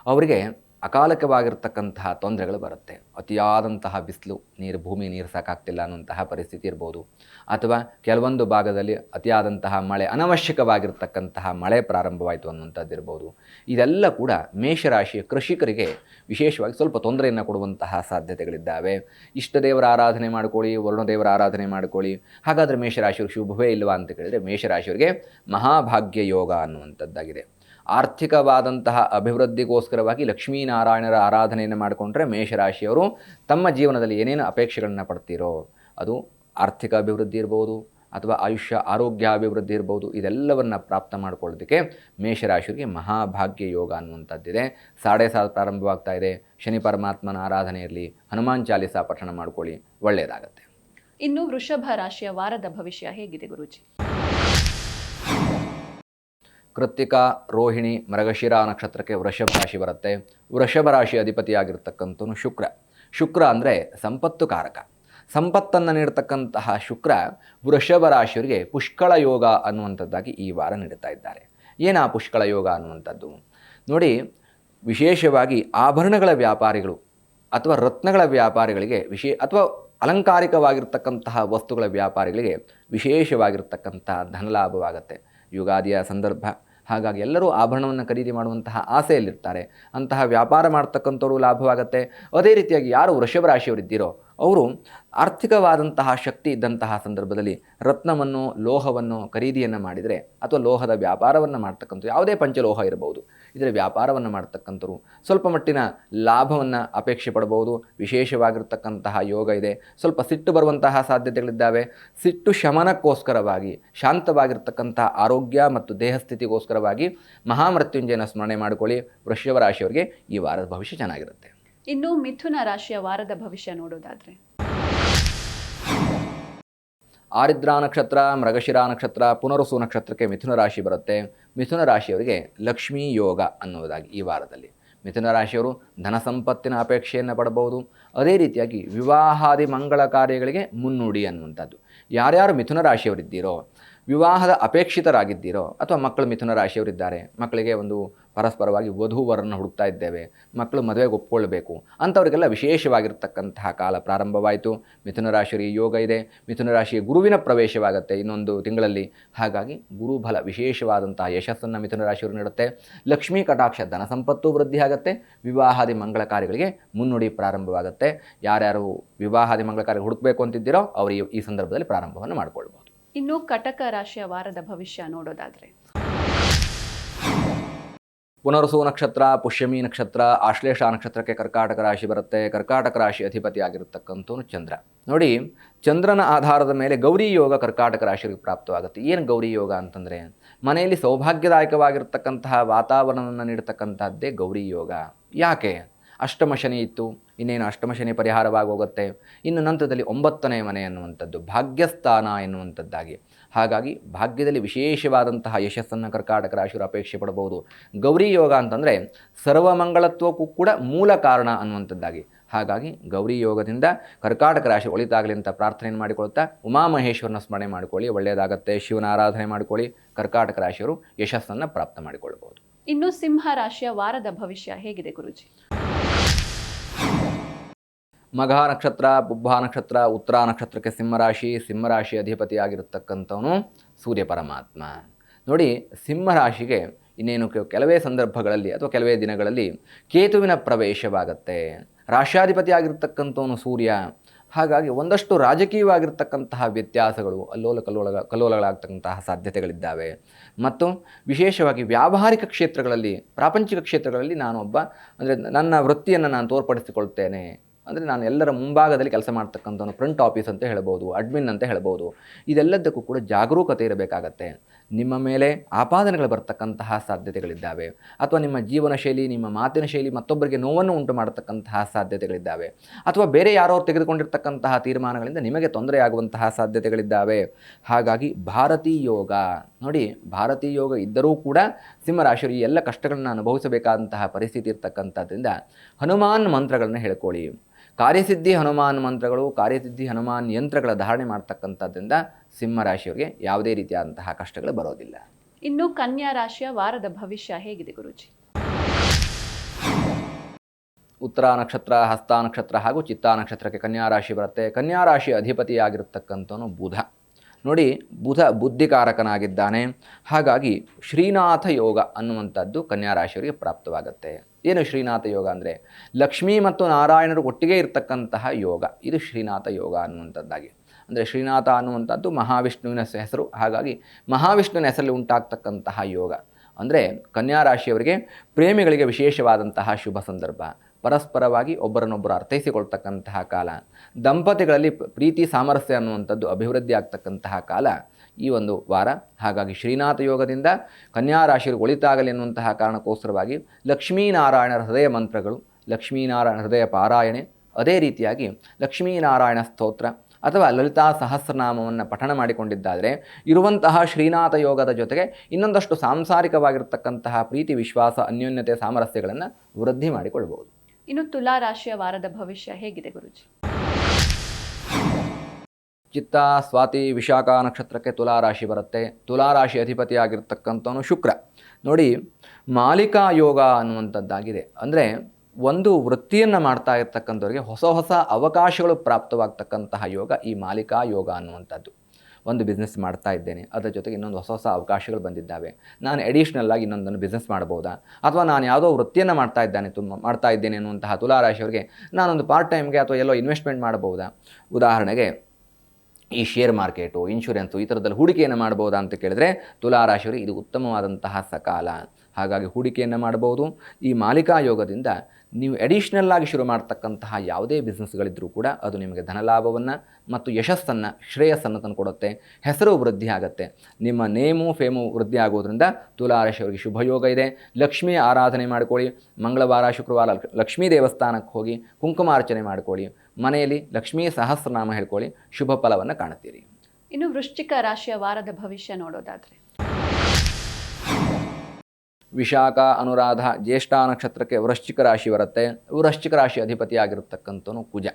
Speaker 2: ಅವರಿಗೆ ಅಕಾಲಿಕವಾಗಿರ್ತಕ್ಕಂತಹ ತೊಂದರೆಗಳು ಬರುತ್ತೆ. ಅತಿಯಾದಂತಹ ಬಿಸಿಲು, ನೀರು, ಭೂಮಿ, ನೀರು ಸಾಕಾಗ್ತಿಲ್ಲ ಅನ್ನುವಂತಹ ಪರಿಸ್ಥಿತಿ ಇರ್ಬೋದು. ಅಥವಾ ಕೆಲವೊಂದು ಭಾಗದಲ್ಲಿ ಅತಿಯಾದಂತಹ ಮಳೆ, ಅನವಶ್ಯಕವಾಗಿರ್ತಕ್ಕಂತಹ ಮಳೆ ಪ್ರಾರಂಭವಾಯಿತು ಅನ್ನುವಂಥದ್ದು ಇರ್ಬೋದು. ಇದೆಲ್ಲ ಕೂಡ ಮೇಷರಾಶಿಯ ಕೃಷಿಕರಿಗೆ ವಿಶೇಷವಾಗಿ ಸ್ವಲ್ಪ ತೊಂದರೆಯನ್ನು ಕೊಡುವಂತಹ ಸಾಧ್ಯತೆಗಳಿದ್ದಾವೆ. ಇಷ್ಟ ದೇವರ ಆರಾಧನೆ ಮಾಡ್ಕೊಳ್ಳಿ ವರುಣದೇವರ ಆರಾಧನೆ ಮಾಡಿಕೊಳ್ಳಿ. ಹಾಗಾದರೆ ಮೇಷರಾಶಿಯವ್ರಿಗೆ ಶುಭವೇ ಇಲ್ವಾ ಅಂತ ಕೇಳಿದರೆ, ಮೇಷರಾಶಿಯವರಿಗೆ ಮಹಾಭಾಗ್ಯ ಯೋಗ ಅನ್ನುವಂಥದ್ದಾಗಿದೆ. ಆರ್ಥಿಕವಾದಂತಹ ಅಭಿವೃದ್ಧಿಗೋಸ್ಕರವಾಗಿ ಲಕ್ಷ್ಮೀನಾರಾಯಣರ ಆರಾಧನೆಯನ್ನು ಮಾಡಿಕೊಂಡ್ರೆ ಮೇಷರಾಶಿಯವರು ತಮ್ಮ ಜೀವನದಲ್ಲಿ ಏನೇನು ಅಪೇಕ್ಷೆಗಳನ್ನು ಪಡ್ತೀರೋ ಅದು ಆರ್ಥಿಕ ಅಭಿವೃದ್ಧಿ ಇರ್ಬೋದು ಅಥವಾ ಆಯುಷ್ಯ, ಆರೋಗ್ಯ ಅಭಿವೃದ್ಧಿ ಇರ್ಬೋದು, ಇದೆಲ್ಲವನ್ನು ಪ್ರಾಪ್ತ ಮಾಡ್ಕೊಳ್ಳೋದಕ್ಕೆ ಮೇಷರಾಶಿಯವರಿಗೆ ಮಹಾಭಾಗ್ಯ ಯೋಗ ಅನ್ನುವಂಥದ್ದಿದೆ. ಸಾಡೆ ಸಾಲ ಪ್ರಾರಂಭವಾಗ್ತಾ ಇದೆ. ಶನಿ ಪರಮಾತ್ಮನ ಆರಾಧನೆ ಇರಲಿ ಹನುಮಾನ್ ಚಾಲಿಸಾ ಪಠಣ ಮಾಡ್ಕೊಳ್ಳಿ. ಒಳ್ಳೆಯದಾಗತ್ತೆ.
Speaker 1: ಇನ್ನು ವೃಷಭ ರಾಶಿಯ ವಾರದ ಭವಿಷ್ಯ ಹೇಗಿದೆ ಗುರೂಜಿ?
Speaker 2: ಕೃತ್ತಿಕ, ರೋಹಿಣಿ, ಮೃಗಶಿರ ನಕ್ಷತ್ರಕ್ಕೆ ವೃಷಭ ರಾಶಿ ಬರುತ್ತೆ. ವೃಷಭ ರಾಶಿ ಅಧಿಪತಿಯಾಗಿರ್ತಕ್ಕಂಥ ಶುಕ್ರ. ಶುಕ್ರ ಅಂದರೆ ಸಂಪತ್ತು ಕಾರಕ. ಸಂಪತ್ತನ್ನು ನೀಡತಕ್ಕಂತಹ ಶುಕ್ರ ವೃಷಭ ರಾಶಿಯವರಿಗೆ ಪುಷ್ಕಳ ಯೋಗ ಅನ್ನುವಂಥದ್ದಾಗಿ ಈ ವಾರ ನೀಡುತ್ತಾ ಇದ್ದಾರೆ. ಏನು ಆ ಪುಷ್ಕಳ ಯೋಗ ಅನ್ನುವಂಥದ್ದು? ನೋಡಿ, ವಿಶೇಷವಾಗಿ ಆಭರಣಗಳ ವ್ಯಾಪಾರಿಗಳು ಅಥವಾ ರತ್ನಗಳ ವ್ಯಾಪಾರಿಗಳಿಗೆ ವಿಶೇ ಅಥವಾ ಅಲಂಕಾರಿಕವಾಗಿರ್ತಕ್ಕಂತಹ ವಸ್ತುಗಳ ವ್ಯಾಪಾರಿಗಳಿಗೆ ವಿಶೇಷವಾಗಿರ್ತಕ್ಕಂತಹ ಧನಲಾಭವಾಗುತ್ತೆ. ಯುಗಾದಿಯ ಸಂದರ್ಭ. ಹಾಗಾಗಿ ಎಲ್ಲರೂ ಆಭರಣವನ್ನು ಖರೀದಿ ಮಾಡುವಂತಹ ಆಸೆಯಲ್ಲಿರ್ತಾರೆ. ಅಂತಹ ವ್ಯಾಪಾರ ಮಾಡ್ತಕ್ಕಂಥವ್ರು ಲಾಭವಾಗುತ್ತೆ. ಅದೇ ರೀತಿಯಾಗಿ ಯಾರು ವೃಷಭ ರಾಶಿಯವರಿದ್ದೀರೋ, ಅವರು ಆರ್ಥಿಕವಾದಂತಹ ಶಕ್ತಿ ಇದ್ದಂತಹ ಸಂದರ್ಭದಲ್ಲಿ ರತ್ನವನ್ನು, ಲೋಹವನ್ನು ಖರೀದಿಯನ್ನು ಮಾಡಿದರೆ ಅಥವಾ ಲೋಹದ ವ್ಯಾಪಾರವನ್ನು ಮಾಡ್ತಕ್ಕಂಥ ಯಾವುದೇ ಪಂಚಲೋಹ ಇರಬಹುದು. ಇದರ ವ್ಯಾಪಾರವನ್ನು ಮಾಡ್ತಕ್ಕಂಥವ್ರು. ಸ್ವಲ್ಪ ಮಟ್ಟಿನ ಲಾಭವನ್ನು ಅಪೇಕ್ಷೆ ಪಡಬಹುದು. ವಿಶೇಷವಾಗಿರ್ತಕ್ಕಂತಹ ಯೋಗ ಇದೆ. ಸ್ವಲ್ಪ ಸಿಟ್ಟು ಬರುವಂತಹ ಸಾಧ್ಯತೆಗಳಿದ್ದಾವೆ. ಸಿಟ್ಟು ಶಮನಕ್ಕೋಸ್ಕರವಾಗಿ ಶಾಂತವಾಗಿರ್ತಕ್ಕಂತಹ ಆರೋಗ್ಯ ಮತ್ತು ದೇಹಸ್ಥಿತಿಗೋಸ್ಕರವಾಗಿ ಮಹಾಮೃತ್ಯುಂಜಯನ ಸ್ಮರಣೆ ಮಾಡಿಕೊಳ್ಳಿ. ವೃಷಭ ರಾಶಿಯವರಿಗೆ ಈ ವಾರದ ಭವಿಷ್ಯ ಚೆನ್ನಾಗಿರುತ್ತೆ.
Speaker 1: ಇನ್ನು ಮಿಥುನ ರಾಶಿಯ ವಾರದ ಭವಿಷ್ಯ ನೋಡೋದಾದ್ರೆ?
Speaker 2: ಆರಿದ್ರ ನಕ್ಷತ್ರ, ಮೃಗಶಿರ ನಕ್ಷತ್ರ, ಪುನರುಸು ನಕ್ಷತ್ರಕ್ಕೆ ಮಿಥುನ ರಾಶಿ ಬರುತ್ತೆ. ಮಿಥುನ ರಾಶಿಯವರಿಗೆ ಲಕ್ಷ್ಮೀ ಯೋಗ ಅನ್ನುವುದಾಗಿ ಈ ವಾರದಲ್ಲಿ. ಮಿಥುನ ರಾಶಿಯವರು ಧನ ಸಂಪತ್ತಿನ ಅಪೇಕ್ಷೆಯನ್ನು ಪಡಬಹುದು. ಅದೇ ರೀತಿಯಾಗಿ ವಿವಾಹಾದಿ ಮಂಗಳ ಕಾರ್ಯಗಳಿಗೆ ಮುನ್ನುಡಿ ಅನ್ನುವಂಥದ್ದು. ಯಾರ್ಯಾರು ಮಿಥುನ ರಾಶಿಯವರಿದ್ದೀರೋ ವಿವಾಹದ ಅಪೇಕ್ಷಿತರಾಗಿದ್ದೀರೋ ಅಥವಾ ಮಕ್ಕಳು ಮಿಥುನ ರಾಶಿಯವರಿದ್ದಾರೆ, ಮಕ್ಕಳಿಗೆ ಒಂದು ಪರಸ್ಪರವಾಗಿ ವಧುವರನ್ನು ಹುಡುಕ್ತಾ ಇದ್ದೇವೆ, ಮಕ್ಕಳು ಮದುವೆಗೆ ಒಪ್ಕೊಳ್ಬೇಕು ಅಂಥವರಿಗೆಲ್ಲ ವಿಶೇಷವಾಗಿರ್ತಕ್ಕಂತಹ ಕಾಲ ಪ್ರಾರಂಭವಾಯಿತು. ಮಿಥುನ ರಾಶಿಯವರಿಗೆ ಯೋಗ ಇದೆ, ಮಿಥುನ ರಾಶಿಯ ಗುರುವಿನ ಪ್ರವೇಶವಾಗುತ್ತೆ ಇನ್ನೊಂದು ತಿಂಗಳಲ್ಲಿ. ಹಾಗಾಗಿ ಗುರುಬಲ ವಿಶೇಷವಾದಂತಹ ಯಶಸ್ಸನ್ನು ಮಿಥುನ ರಾಶಿಯವರು ನೀಡುತ್ತೆ. ಲಕ್ಷ್ಮೀ ಕಟಾಕ್ಷ ಧನ ಸಂಪತ್ತು ವೃದ್ಧಿ ಆಗುತ್ತೆ, ವಿವಾಹಾದಿ ಮಂಗಳ ಕಾರ್ಯಗಳಿಗೆ ಮುನ್ನುಡಿ ಪ್ರಾರಂಭವಾಗುತ್ತೆ. ಯಾರ್ಯಾರು ವಿವಾಹಾದಿ ಮಂಗಳ ಕಾರ್ಯ ಹುಡುಕಬೇಕು ಅಂತಿದ್ದೀರೋ ಅವರು ಈ ಸಂದರ್ಭದಲ್ಲಿ ಪ್ರಾರಂಭವನ್ನು ಮಾಡಿಕೊಳ್ಬೋದು
Speaker 1: ಇನ್ನು ಕಟಕ ರಾಶಿಯ ವಾರದ ಭವಿಷ್ಯ ನೋಡೋದಾದ್ರೆ.
Speaker 2: ಪುನರ್ಸು ನಕ್ಷತ್ರ, ಪುಷ್ಯಮಿ ನಕ್ಷತ್ರ, ಆಶ್ಲೇಷ ನಕ್ಷತ್ರಕ್ಕೆ ಕರ್ಕಾಟಕ ರಾಶಿ ಬರುತ್ತೆ. ಕರ್ಕಾಟಕ ರಾಶಿ ಅಧಿಪತಿ ಆಗಿರತಕ್ಕಂಥವನು ಚಂದ್ರ. ನೋಡಿ, ಚಂದ್ರನ ಆಧಾರದ ಮೇಲೆ ಗೌರಿ ಯೋಗ ಕರ್ಕಾಟಕ ರಾಶಿಗೆ ಪ್ರಾಪ್ತವಾಗುತ್ತೆ. ಏನು ಗೌರಿ ಯೋಗ ಅಂತಂದರೆ, ಮನೆಯಲ್ಲಿ ಸೌಭಾಗ್ಯದಾಯಕವಾಗಿರ್ತಕ್ಕಂತಹ ವಾತಾವರಣವನ್ನು ನೀಡತಕ್ಕಂಥದ್ದೇ ಗೌರಿ ಯೋಗ. ಯಾಕೆ? ಅಷ್ಟಮ ಶನಿ ಇತ್ತು. ಇನ್ನೇನು ಅಷ್ಟಮ ಶನಿ ಪರಿಹಾರವಾಗಿ ಹೋಗುತ್ತೆ. ಇನ್ನು ನಂತರದಲ್ಲಿ ಒಂಬತ್ತನೇ ಮನೆ ಅನ್ನುವಂಥದ್ದು ಭಾಗ್ಯಸ್ಥಾನ ಎನ್ನುವಂಥದ್ದಾಗಿ. ಹಾಗಾಗಿ ಭಾಗ್ಯದಲ್ಲಿ ವಿಶೇಷವಾದಂತಹ ಯಶಸ್ಸನ್ನು ಕರ್ಕಾಟಕ ರಾಶಿಯವರು ಅಪೇಕ್ಷೆ ಪಡಬಹುದು. ಗೌರಿ ಯೋಗ ಅಂತಂದರೆ ಸರ್ವಮಂಗಳತ್ವಕ್ಕೂ ಕೂಡ ಮೂಲ ಕಾರಣ ಅನ್ನುವಂಥದ್ದಾಗಿ. ಹಾಗಾಗಿ ಗೌರಿ ಯೋಗದಿಂದ ಕರ್ಕಾಟಕ ರಾಶಿ ಒಳಿತಾಗಲಿ ಅಂತ ಪ್ರಾರ್ಥನೆಯನ್ನು ಮಾಡಿಕೊಳ್ತಾ ಉಮಾಮಹೇಶ್ವರನ ಸ್ಮರಣೆ ಮಾಡಿಕೊಳ್ಳಿ, ಒಳ್ಳೆಯದಾಗತ್ತೆ, ಶಿವನ ಆರಾಧನೆ ಮಾಡಿಕೊಳ್ಳಿ, ಕರ್ಕಾಟಕ ರಾಶಿಯವರು ಯಶಸ್ಸನ್ನು ಪ್ರಾಪ್ತ ಮಾಡಿಕೊಳ್ಳಬಹುದು
Speaker 1: ಇನ್ನು ಸಿಂಹ ರಾಶಿಯ ವಾರದ ಭವಿಷ್ಯ ಹೇಗಿದೆ ಗುರುಜಿ?
Speaker 2: ಮಘ ನಕ್ಷತ್ರ ಬುಬ್ಬ ನಕ್ಷತ್ರ ಉತ್ತರ ನಕ್ಷತ್ರಕ್ಕೆ ಸಿಂಹರಾಶಿ ಸಿಂಹರಾಶಿ ಅಧಿಪತಿಯಾಗಿರತಕ್ಕಂಥವನು ಸೂರ್ಯ ಪರಮಾತ್ಮ. ನೋಡಿ, ಸಿಂಹರಾಶಿಗೆ ಇನ್ನೇನು ಕೆಲ- ಕೆಲವೇ ಸಂದರ್ಭಗಳಲ್ಲಿ ಅಥವಾ ಕೆಲವೇ ದಿನಗಳಲ್ಲಿ ಕೇತುವಿನ ಪ್ರವೇಶವಾಗತ್ತೆ. ರಾಶ್ಯಾಧಿಪತಿ ಆಗಿರತಕ್ಕಂಥವನು ಸೂರ್ಯ. ಹಾಗಾಗಿ ಒಂದಷ್ಟು ರಾಜಕೀಯವಾಗಿರ್ತಕ್ಕಂತಹ ವ್ಯತ್ಯಾಸಗಳು ಅಲ್ಲೋಲ ಕಲ್ಲೋಲ ಕಲ್ಲೋಲಗಳಾಗ್ತಕ್ಕಂತಹ ಸಾಧ್ಯತೆಗಳಿದ್ದಾವೆ. ಮತ್ತು ವಿಶೇಷವಾಗಿ ವ್ಯಾವಹಾರಿಕ ಕ್ಷೇತ್ರಗಳಲ್ಲಿ, ಪ್ರಾಪಂಚಿಕ ಕ್ಷೇತ್ರಗಳಲ್ಲಿ ನಾನೊಬ್ಬ, ಅಂದರೆ ನನ್ನ ವೃತ್ತಿಯನ್ನು ನಾನು ತೋರ್ಪಡಿಸಿಕೊಳ್ತೇನೆ. ಅಂದರೆ ನಾನು ಎಲ್ಲರ ಮುಂಭಾಗದಲ್ಲಿ ಕೆಲಸ ಮಾಡ್ತಕ್ಕಂಥವನು ಫ್ರಂಟ್ ಆಫೀಸ್ ಅಂತ ಹೇಳ್ಬೋದು ಅಡ್ಮಿನ್ ಅಂತ ಹೇಳ್ಬೋದು, ಇದೆಲ್ಲದಕ್ಕೂ ಕೂಡ ಜಾಗರೂಕತೆ ಇರಬೇಕಾಗತ್ತೆ. ನಿಮ್ಮ ಮೇಲೆ ಆಪಾದನೆಗಳು ಬರ್ತಕ್ಕಂತಹ ಸಾಧ್ಯತೆಗಳಿದ್ದಾವೆ. ಅಥವಾ ನಿಮ್ಮ ಜೀವನ ಶೈಲಿ, ನಿಮ್ಮ ಮಾತಿನ ಶೈಲಿ ಮತ್ತೊಬ್ಬರಿಗೆ ನೋವನ್ನು ಉಂಟು ಮಾಡತಕ್ಕಂತಹ ಸಾಧ್ಯತೆಗಳಿದ್ದಾವೆ. ಅಥವಾ ಬೇರೆ ಯಾರೋ ತೆಗೆದುಕೊಂಡಿರ್ತಕ್ಕಂತಹ ತೀರ್ಮಾನಗಳಿಂದ ನಿಮಗೆ ತೊಂದರೆಯಾಗುವಂತಹ ಸಾಧ್ಯತೆಗಳಿದ್ದಾವೆ. ಹಾಗಾಗಿ ಭಾರತೀಯ ಯೋಗ, ನೋಡಿ ಭಾರತೀಯ ಯೋಗ ಇದ್ದರೂ ಕೂಡ ಸಿಂಹರಾಶಿಯರು ಈ ಎಲ್ಲ ಕಷ್ಟಗಳನ್ನು ಅನುಭವಿಸಬೇಕಾದಂತಹ ಪರಿಸ್ಥಿತಿ ಇರ್ತಕ್ಕಂಥದ್ದರಿಂದ ಹನುಮಾನ್ ಮಂತ್ರಗಳನ್ನು ಹೇಳ್ಕೊಳ್ಳಿ. ಕಾರ್ಯಸಿದ್ಧಿ ಹನುಮಾನ್ ಮಂತ್ರಗಳು ಕಾರ್ಯಸಿದ್ಧಿ ಹನುಮಾನ್ ಯಂತ್ರಗಳ ಧಾರಣೆ ಮಾಡ್ತಕ್ಕಂಥದ್ದರಿಂದ ಸಿಂಹರಾಶಿಯವರಿಗೆ ಯಾವುದೇ ರೀತಿಯಾದಂತಹ ಕಷ್ಟಗಳು ಬರೋದಿಲ್ಲ.
Speaker 1: ಇನ್ನು ಕನ್ಯಾ ರಾಶಿಯ ವಾರದ ಭವಿಷ್ಯ ಹೇಗಿದೆ ಗುರುಜಿ?
Speaker 2: ಉತ್ತರ ನಕ್ಷತ್ರ ಹಸ್ತ ನಕ್ಷತ್ರ ಹಾಗೂ ಚಿತ್ತಾ ನಕ್ಷತ್ರಕ್ಕೆ ಕನ್ಯಾ ರಾಶಿ ಬರುತ್ತೆ. ಕನ್ಯಾ ರಾಶಿ ಅಧಿಪತಿಯಾಗಿರ್ತಕ್ಕಂಥವನು ಬುಧ. ನೋಡಿ ಬುಧ ಬುದ್ಧಿಕಾರಕನಾಗಿದ್ದಾನೆ. ಹಾಗಾಗಿ ಶ್ರೀನಾಥ ಯೋಗ ಅನ್ನುವಂಥದ್ದು ಕನ್ಯಾ ರಾಶಿಯವರಿಗೆ ಪ್ರಾಪ್ತವಾಗುತ್ತೆ. ಏನು ಶ್ರೀನಾಥ ಯೋಗ ಅಂದರೆ? ಲಕ್ಷ್ಮೀ ಮತ್ತು ನಾರಾಯಣರು ಒಟ್ಟಿಗೆ ಇರತಕ್ಕಂತಹ ಯೋಗ. ಇದು ಶ್ರೀನಾಥ ಯೋಗ ಅನ್ನುವಂಥದ್ದಾಗಿ. ಅಂದರೆ ಶ್ರೀನಾಥ ಅನ್ನುವಂಥದ್ದು ಮಹಾವಿಷ್ಣುವಿನ ಹೆಸರು. ಹಾಗಾಗಿ ಮಹಾವಿಷ್ಣುವಿನ ಹೆಸರಲ್ಲಿ ಉಂಟಾಗ್ತಕ್ಕಂತಹ ಯೋಗ. ಅಂದರೆ ಕನ್ಯಾ ರಾಶಿಯವರಿಗೆ ಪ್ರೇಮಿಗಳಿಗೆ ವಿಶೇಷವಾದಂತಹ ಶುಭ ಸಂದರ್ಭ. ಪರಸ್ಪರವಾಗಿ ಒಬ್ಬರನ್ನೊಬ್ಬರು ಅರ್ಥೈಸಿಕೊಳ್ತಕ್ಕಂತಹ ಕಾಲ. ದಂಪತಿಗಳಲ್ಲಿ ಪ್ರೀತಿ ಸಾಮರಸ್ಯ ಅನ್ನುವಂಥದ್ದು ಅಭಿವೃದ್ಧಿ ಆಗ್ತಕ್ಕಂತಹ ಕಾಲ. ಈ ಒಂದು ವಾರ. ಹಾಗಾಗಿ ಶ್ರೀನಾಥ ಯೋಗದಿಂದ ಕನ್ಯಾ ರಾಶಿಯರಿಗೆ ಒಳಿತಾಗಲಿ ಎನ್ನುವಂತಹ ಕಾರಣಕ್ಕೋಸ್ಕರವಾಗಿ ಲಕ್ಷ್ಮೀನಾರಾಯಣರ ಹೃದಯ ಮಂತ್ರಗಳು ಲಕ್ಷ್ಮೀನಾರಾಯಣ ಹೃದಯ ಪಾರಾಯಣೆ, ಅದೇ ರೀತಿಯಾಗಿ ಲಕ್ಷ್ಮೀನಾರಾಯಣ ಸ್ತೋತ್ರ ಅಥವಾ ಲಲಿತಾ ಸಹಸ್ರನಾಮವನ್ನು ಪಠಣ ಮಾಡಿಕೊಂಡಿದ್ದಾದರೆ ಇರುವಂತಹ ಶ್ರೀನಾಥ ಯೋಗದ ಜೊತೆಗೆ ಇನ್ನೊಂದಷ್ಟು ಸಾಂಸಾರಿಕವಾಗಿರತಕ್ಕಂತಹ ಪ್ರೀತಿ, ವಿಶ್ವಾಸ, ಅನ್ಯೋನ್ಯತೆ, ಸಾಮರಸ್ಯಗಳನ್ನು ವೃದ್ಧಿ ಮಾಡಿಕೊಳ್ಳಬಹುದು
Speaker 1: ಇನ್ನು ತುಲಾ ರಾಶಿಯ ವಾರದ ಭವಿಷ್ಯ ಹೇಗಿದೆ ಗುರುಜಿ?
Speaker 2: ಚಿತ್ತ, ಸ್ವಾತಿ, ವಿಶಾಖ ನಕ್ಷತ್ರಕ್ಕೆ ತುಲಾ ರಾಶಿ ಬರುತ್ತೆ. ತುಲಾ ರಾಶಿ ಅಧಿಪತಿಯಾಗಿರ್ತಕ್ಕಂಥವನು ಶುಕ್ರ. ನೋಡಿ, ಮಾಲಿಕಾ ಯೋಗ ಅನ್ನುವಂಥದ್ದಾಗಿದೆ. ಅಂದರೆ ಒಂದು ವೃತ್ತಿಯನ್ನು ಮಾಡ್ತಾ ಇರ್ತಕ್ಕಂಥವ್ರಿಗೆ ಹೊಸ ಹೊಸ ಅವಕಾಶಗಳು ಪ್ರಾಪ್ತವಾಗ್ತಕ್ಕಂತಹ ಯೋಗ ಈ ಮಾಲಿಕಾ ಯೋಗ ಅನ್ನುವಂಥದ್ದು. ಒಂದು ಬಿಸ್ನೆಸ್ ಮಾಡ್ತಾ ಇದ್ದೇನೆ. ಅದರ ಜೊತೆಗೆ ಇನ್ನೊಂದು ಹೊಸ ಹೊಸ ಅವಕಾಶಗಳು ಬಂದಿದ್ದಾವೆ. ನಾನು ಎಡಿಷ್ನಲ್ ಆಗಿ ಇನ್ನೊಂದನ್ನು ಬಿಸ್ನೆಸ್ ಮಾಡ್ಬೋದಾ ಅಥವಾ ನಾನು ಯಾವುದೋ ವೃತ್ತಿಯನ್ನು ಮಾಡ್ತಾ ಇದ್ದಾನೆ, ತುಂಬ, ಮಾಡ್ತಾ ಇದ್ದೇನೆ ಅನ್ನುವಂತಹ ತುಲಾರಾಶಿಯವರಿಗೆ ನಾನೊಂದು ಪಾರ್ಟ್ ಟೈಮ್ಗೆ ಅಥವಾ ಎಲ್ಲೋ ಇನ್ವೆಸ್ಟ್ಮೆಂಟ್ ಮಾಡ್ಬೋದಾ ಉದಾಹರಣೆಗೆ ಈ ಶೇರ್ ಮಾರ್ಕೆಟು ಇನ್ಶೂರೆನ್ಸು ಈ ಥರದಲ್ಲಿ ಹೂಡಿಕೆಯನ್ನು ಮಾಡ್ಬೋದಾ ಅಂತ ಕೇಳಿದ್ರೆ ತುಲಾರಾಶಿಯವರಿಗೆ ಇದು ಉತ್ತಮವಾದಂತಹ ಸಕಾಲ. ಹಾಗಾಗಿ ಹೂಡಿಕೆಯನ್ನು ಮಾಡ್ಬೋದು ಈ ಮಾಲಿಕಾ ಯೋಗದಿಂದ ನೀವು ಅಡಿಷ್ನಲ್ ಆಗಿ ಶುರು ಮಾಡ್ತಕ್ಕಂತಹ ಯಾವುದೇ ಬಿಸ್ನೆಸ್ಗಳಿದ್ದರೂ ಕೂಡ ಅದು ನಿಮಗೆ ಧನಲಾಭವನ್ನು ಮತ್ತು ಯಶಸ್ಸನ್ನು, ಶ್ರೇಯಸ್ಸನ್ನು ತಂದುಕೊಡುತ್ತೆ ಹೆಸರು ವೃದ್ಧಿ ಆಗುತ್ತೆ. ನಿಮ್ಮ ನೇಮು, ಫೇಮು ವೃದ್ಧಿ ಆಗೋದ್ರಿಂದ ತುಲಾರಾಶಿಯವರಿಗೆ ಶುಭಯೋಗ ಇದೆ. ಲಕ್ಷ್ಮೀ ಆರಾಧನೆ ಮಾಡ್ಕೊಳ್ಳಿ. ಮಂಗಳವಾರ, ಶುಕ್ರವಾರ ಲಕ್- ಲಕ್ಷ್ಮೀ ದೇವಸ್ಥಾನಕ್ಕೆ ಹೋಗಿ ಕುಂಕುಮಾರ್ಚನೆ ಮಾಡ್ಕೊಳ್ಳಿ. ಮನೆಯಲ್ಲಿ ಲಕ್ಷ್ಮೀ ಸಹಸ್ರನಾಮ ಹೇಳ್ಕೊಳ್ಳಿ. ಶುಭ ಫಲವನ್ನು ಕಾಣುತ್ತೀರಿ.
Speaker 1: ಇನ್ನು ವೃಶ್ಚಿಕ ರಾಶಿಯ ವಾರದ ಭವಿಷ್ಯ ನೋಡೋದಾದ್ರೆ
Speaker 2: ವಿಶಾಖ, ಅನುರಾಧ, ಜ್ಯೇಷ್ಠ ನಕ್ಷತ್ರಕ್ಕೆ ವೃಶ್ಚಿಕ ರಾಶಿ ಬರುತ್ತೆ. ವೃಶ್ಚಿಕ ರಾಶಿ ಅಧಿಪತಿಯಾಗಿರ್ತಕ್ಕಂಥವನು ಕುಜ.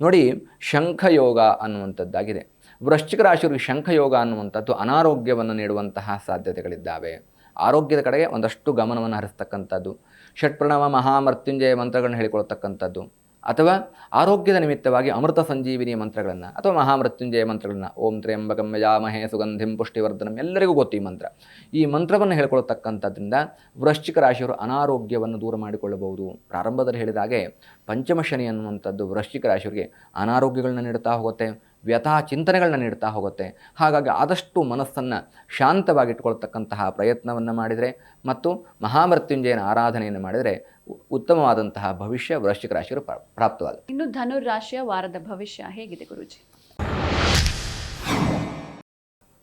Speaker 2: ನೋಡಿ, ಶಂಖಯೋಗ ಅನ್ನುವಂಥದ್ದಾಗಿದೆ. ವೃಶ್ಚಿಕ ರಾಶಿಯವರಿಗೆ ಶಂಖಯೋಗ ಅನ್ನುವಂಥದ್ದು ಅನಾರೋಗ್ಯವನ್ನು ನೀಡುವಂತಹ ಸಾಧ್ಯತೆಗಳಿದ್ದಾವೆ. ಆರೋಗ್ಯದ ಕಡೆಗೆ ಒಂದಷ್ಟು ಗಮನವನ್ನು ಹರಿಸ್ತಕ್ಕಂಥದ್ದು. ಷಟ್ಪ್ರಣವ ಮಹಾಮೃತ್ಯುಂಜಯ ಮಂತ್ರಗಳನ್ನು ಹೇಳಿಕೊಳ್ತಕ್ಕಂಥದ್ದು. ಅಥವಾ ಆರೋಗ್ಯದ ನಿಮಿತ್ತವಾಗಿ ಅಮೃತ ಸಂಜೀವಿನಿ ಮಂತ್ರಗಳನ್ನು ಅಥವಾ ಮಹಾಮೃತ್ಯುಂಜಯ ಮಂತ್ರಗಳನ್ನು, ಓಂ ತ್ರ್ಯಂಬಕಂ ಯಾಮಹೇ ಸುಗಂಧಿಂ ಪುಷ್ಟಿವರ್ಧನಂ, ಎಲ್ಲರಿಗೂ ಗೊತ್ತು ಈ ಮಂತ್ರ. ಈ ಮಂತ್ರವನ್ನು ಹೇಳ್ಕೊಳ್ತಕ್ಕಂಥದ್ರಿಂದ ವೃಶ್ಚಿಕ ರಾಶಿಯವರು ಅನಾರೋಗ್ಯವನ್ನು ದೂರ ಮಾಡಿಕೊಳ್ಳಬಹುದು. ಪ್ರಾರಂಭದಲ್ಲಿ ಹೇಳಿದ ಹಾಗೆ ಪಂಚಮ ಶನಿ ಅನ್ನುವಂಥದ್ದು ವೃಶ್ಚಿಕ ರಾಶಿಯವರಿಗೆ ಅನಾರೋಗ್ಯಗಳನ್ನ ನೀಡುತ್ತಾ ಹೋಗುತ್ತೆ. ವ್ಯಥಾ ಚಿಂತನೆಗಳನ್ನ ನೀಡ್ತಾ ಹೋಗುತ್ತೆ. ಹಾಗಾಗಿ ಆದಷ್ಟು ಮನಸ್ಸನ್ನು ಶಾಂತವಾಗಿಟ್ಕೊಳ್ತಕ್ಕಂತಹ ಪ್ರಯತ್ನವನ್ನು ಮಾಡಿದರೆ ಮತ್ತು ಮಹಾಮೃತ್ಯುಂಜಯನ ಆರಾಧನೆಯನ್ನು ಮಾಡಿದರೆ ಉತ್ತಮವಾದಂತಹ ಭವಿಷ್ಯ ವೃಶ್ಚಿಕ ರಾಶಿಗಳು ಪ್ರಾ- ಪ್ರಾಪ್ತವಾಗುತ್ತೆ.
Speaker 1: ಇನ್ನು ಧನುರಾಶಿಯ ವಾರದ ಭವಿಷ್ಯ ಹೇಗಿದೆ ಗುರುಜಿ?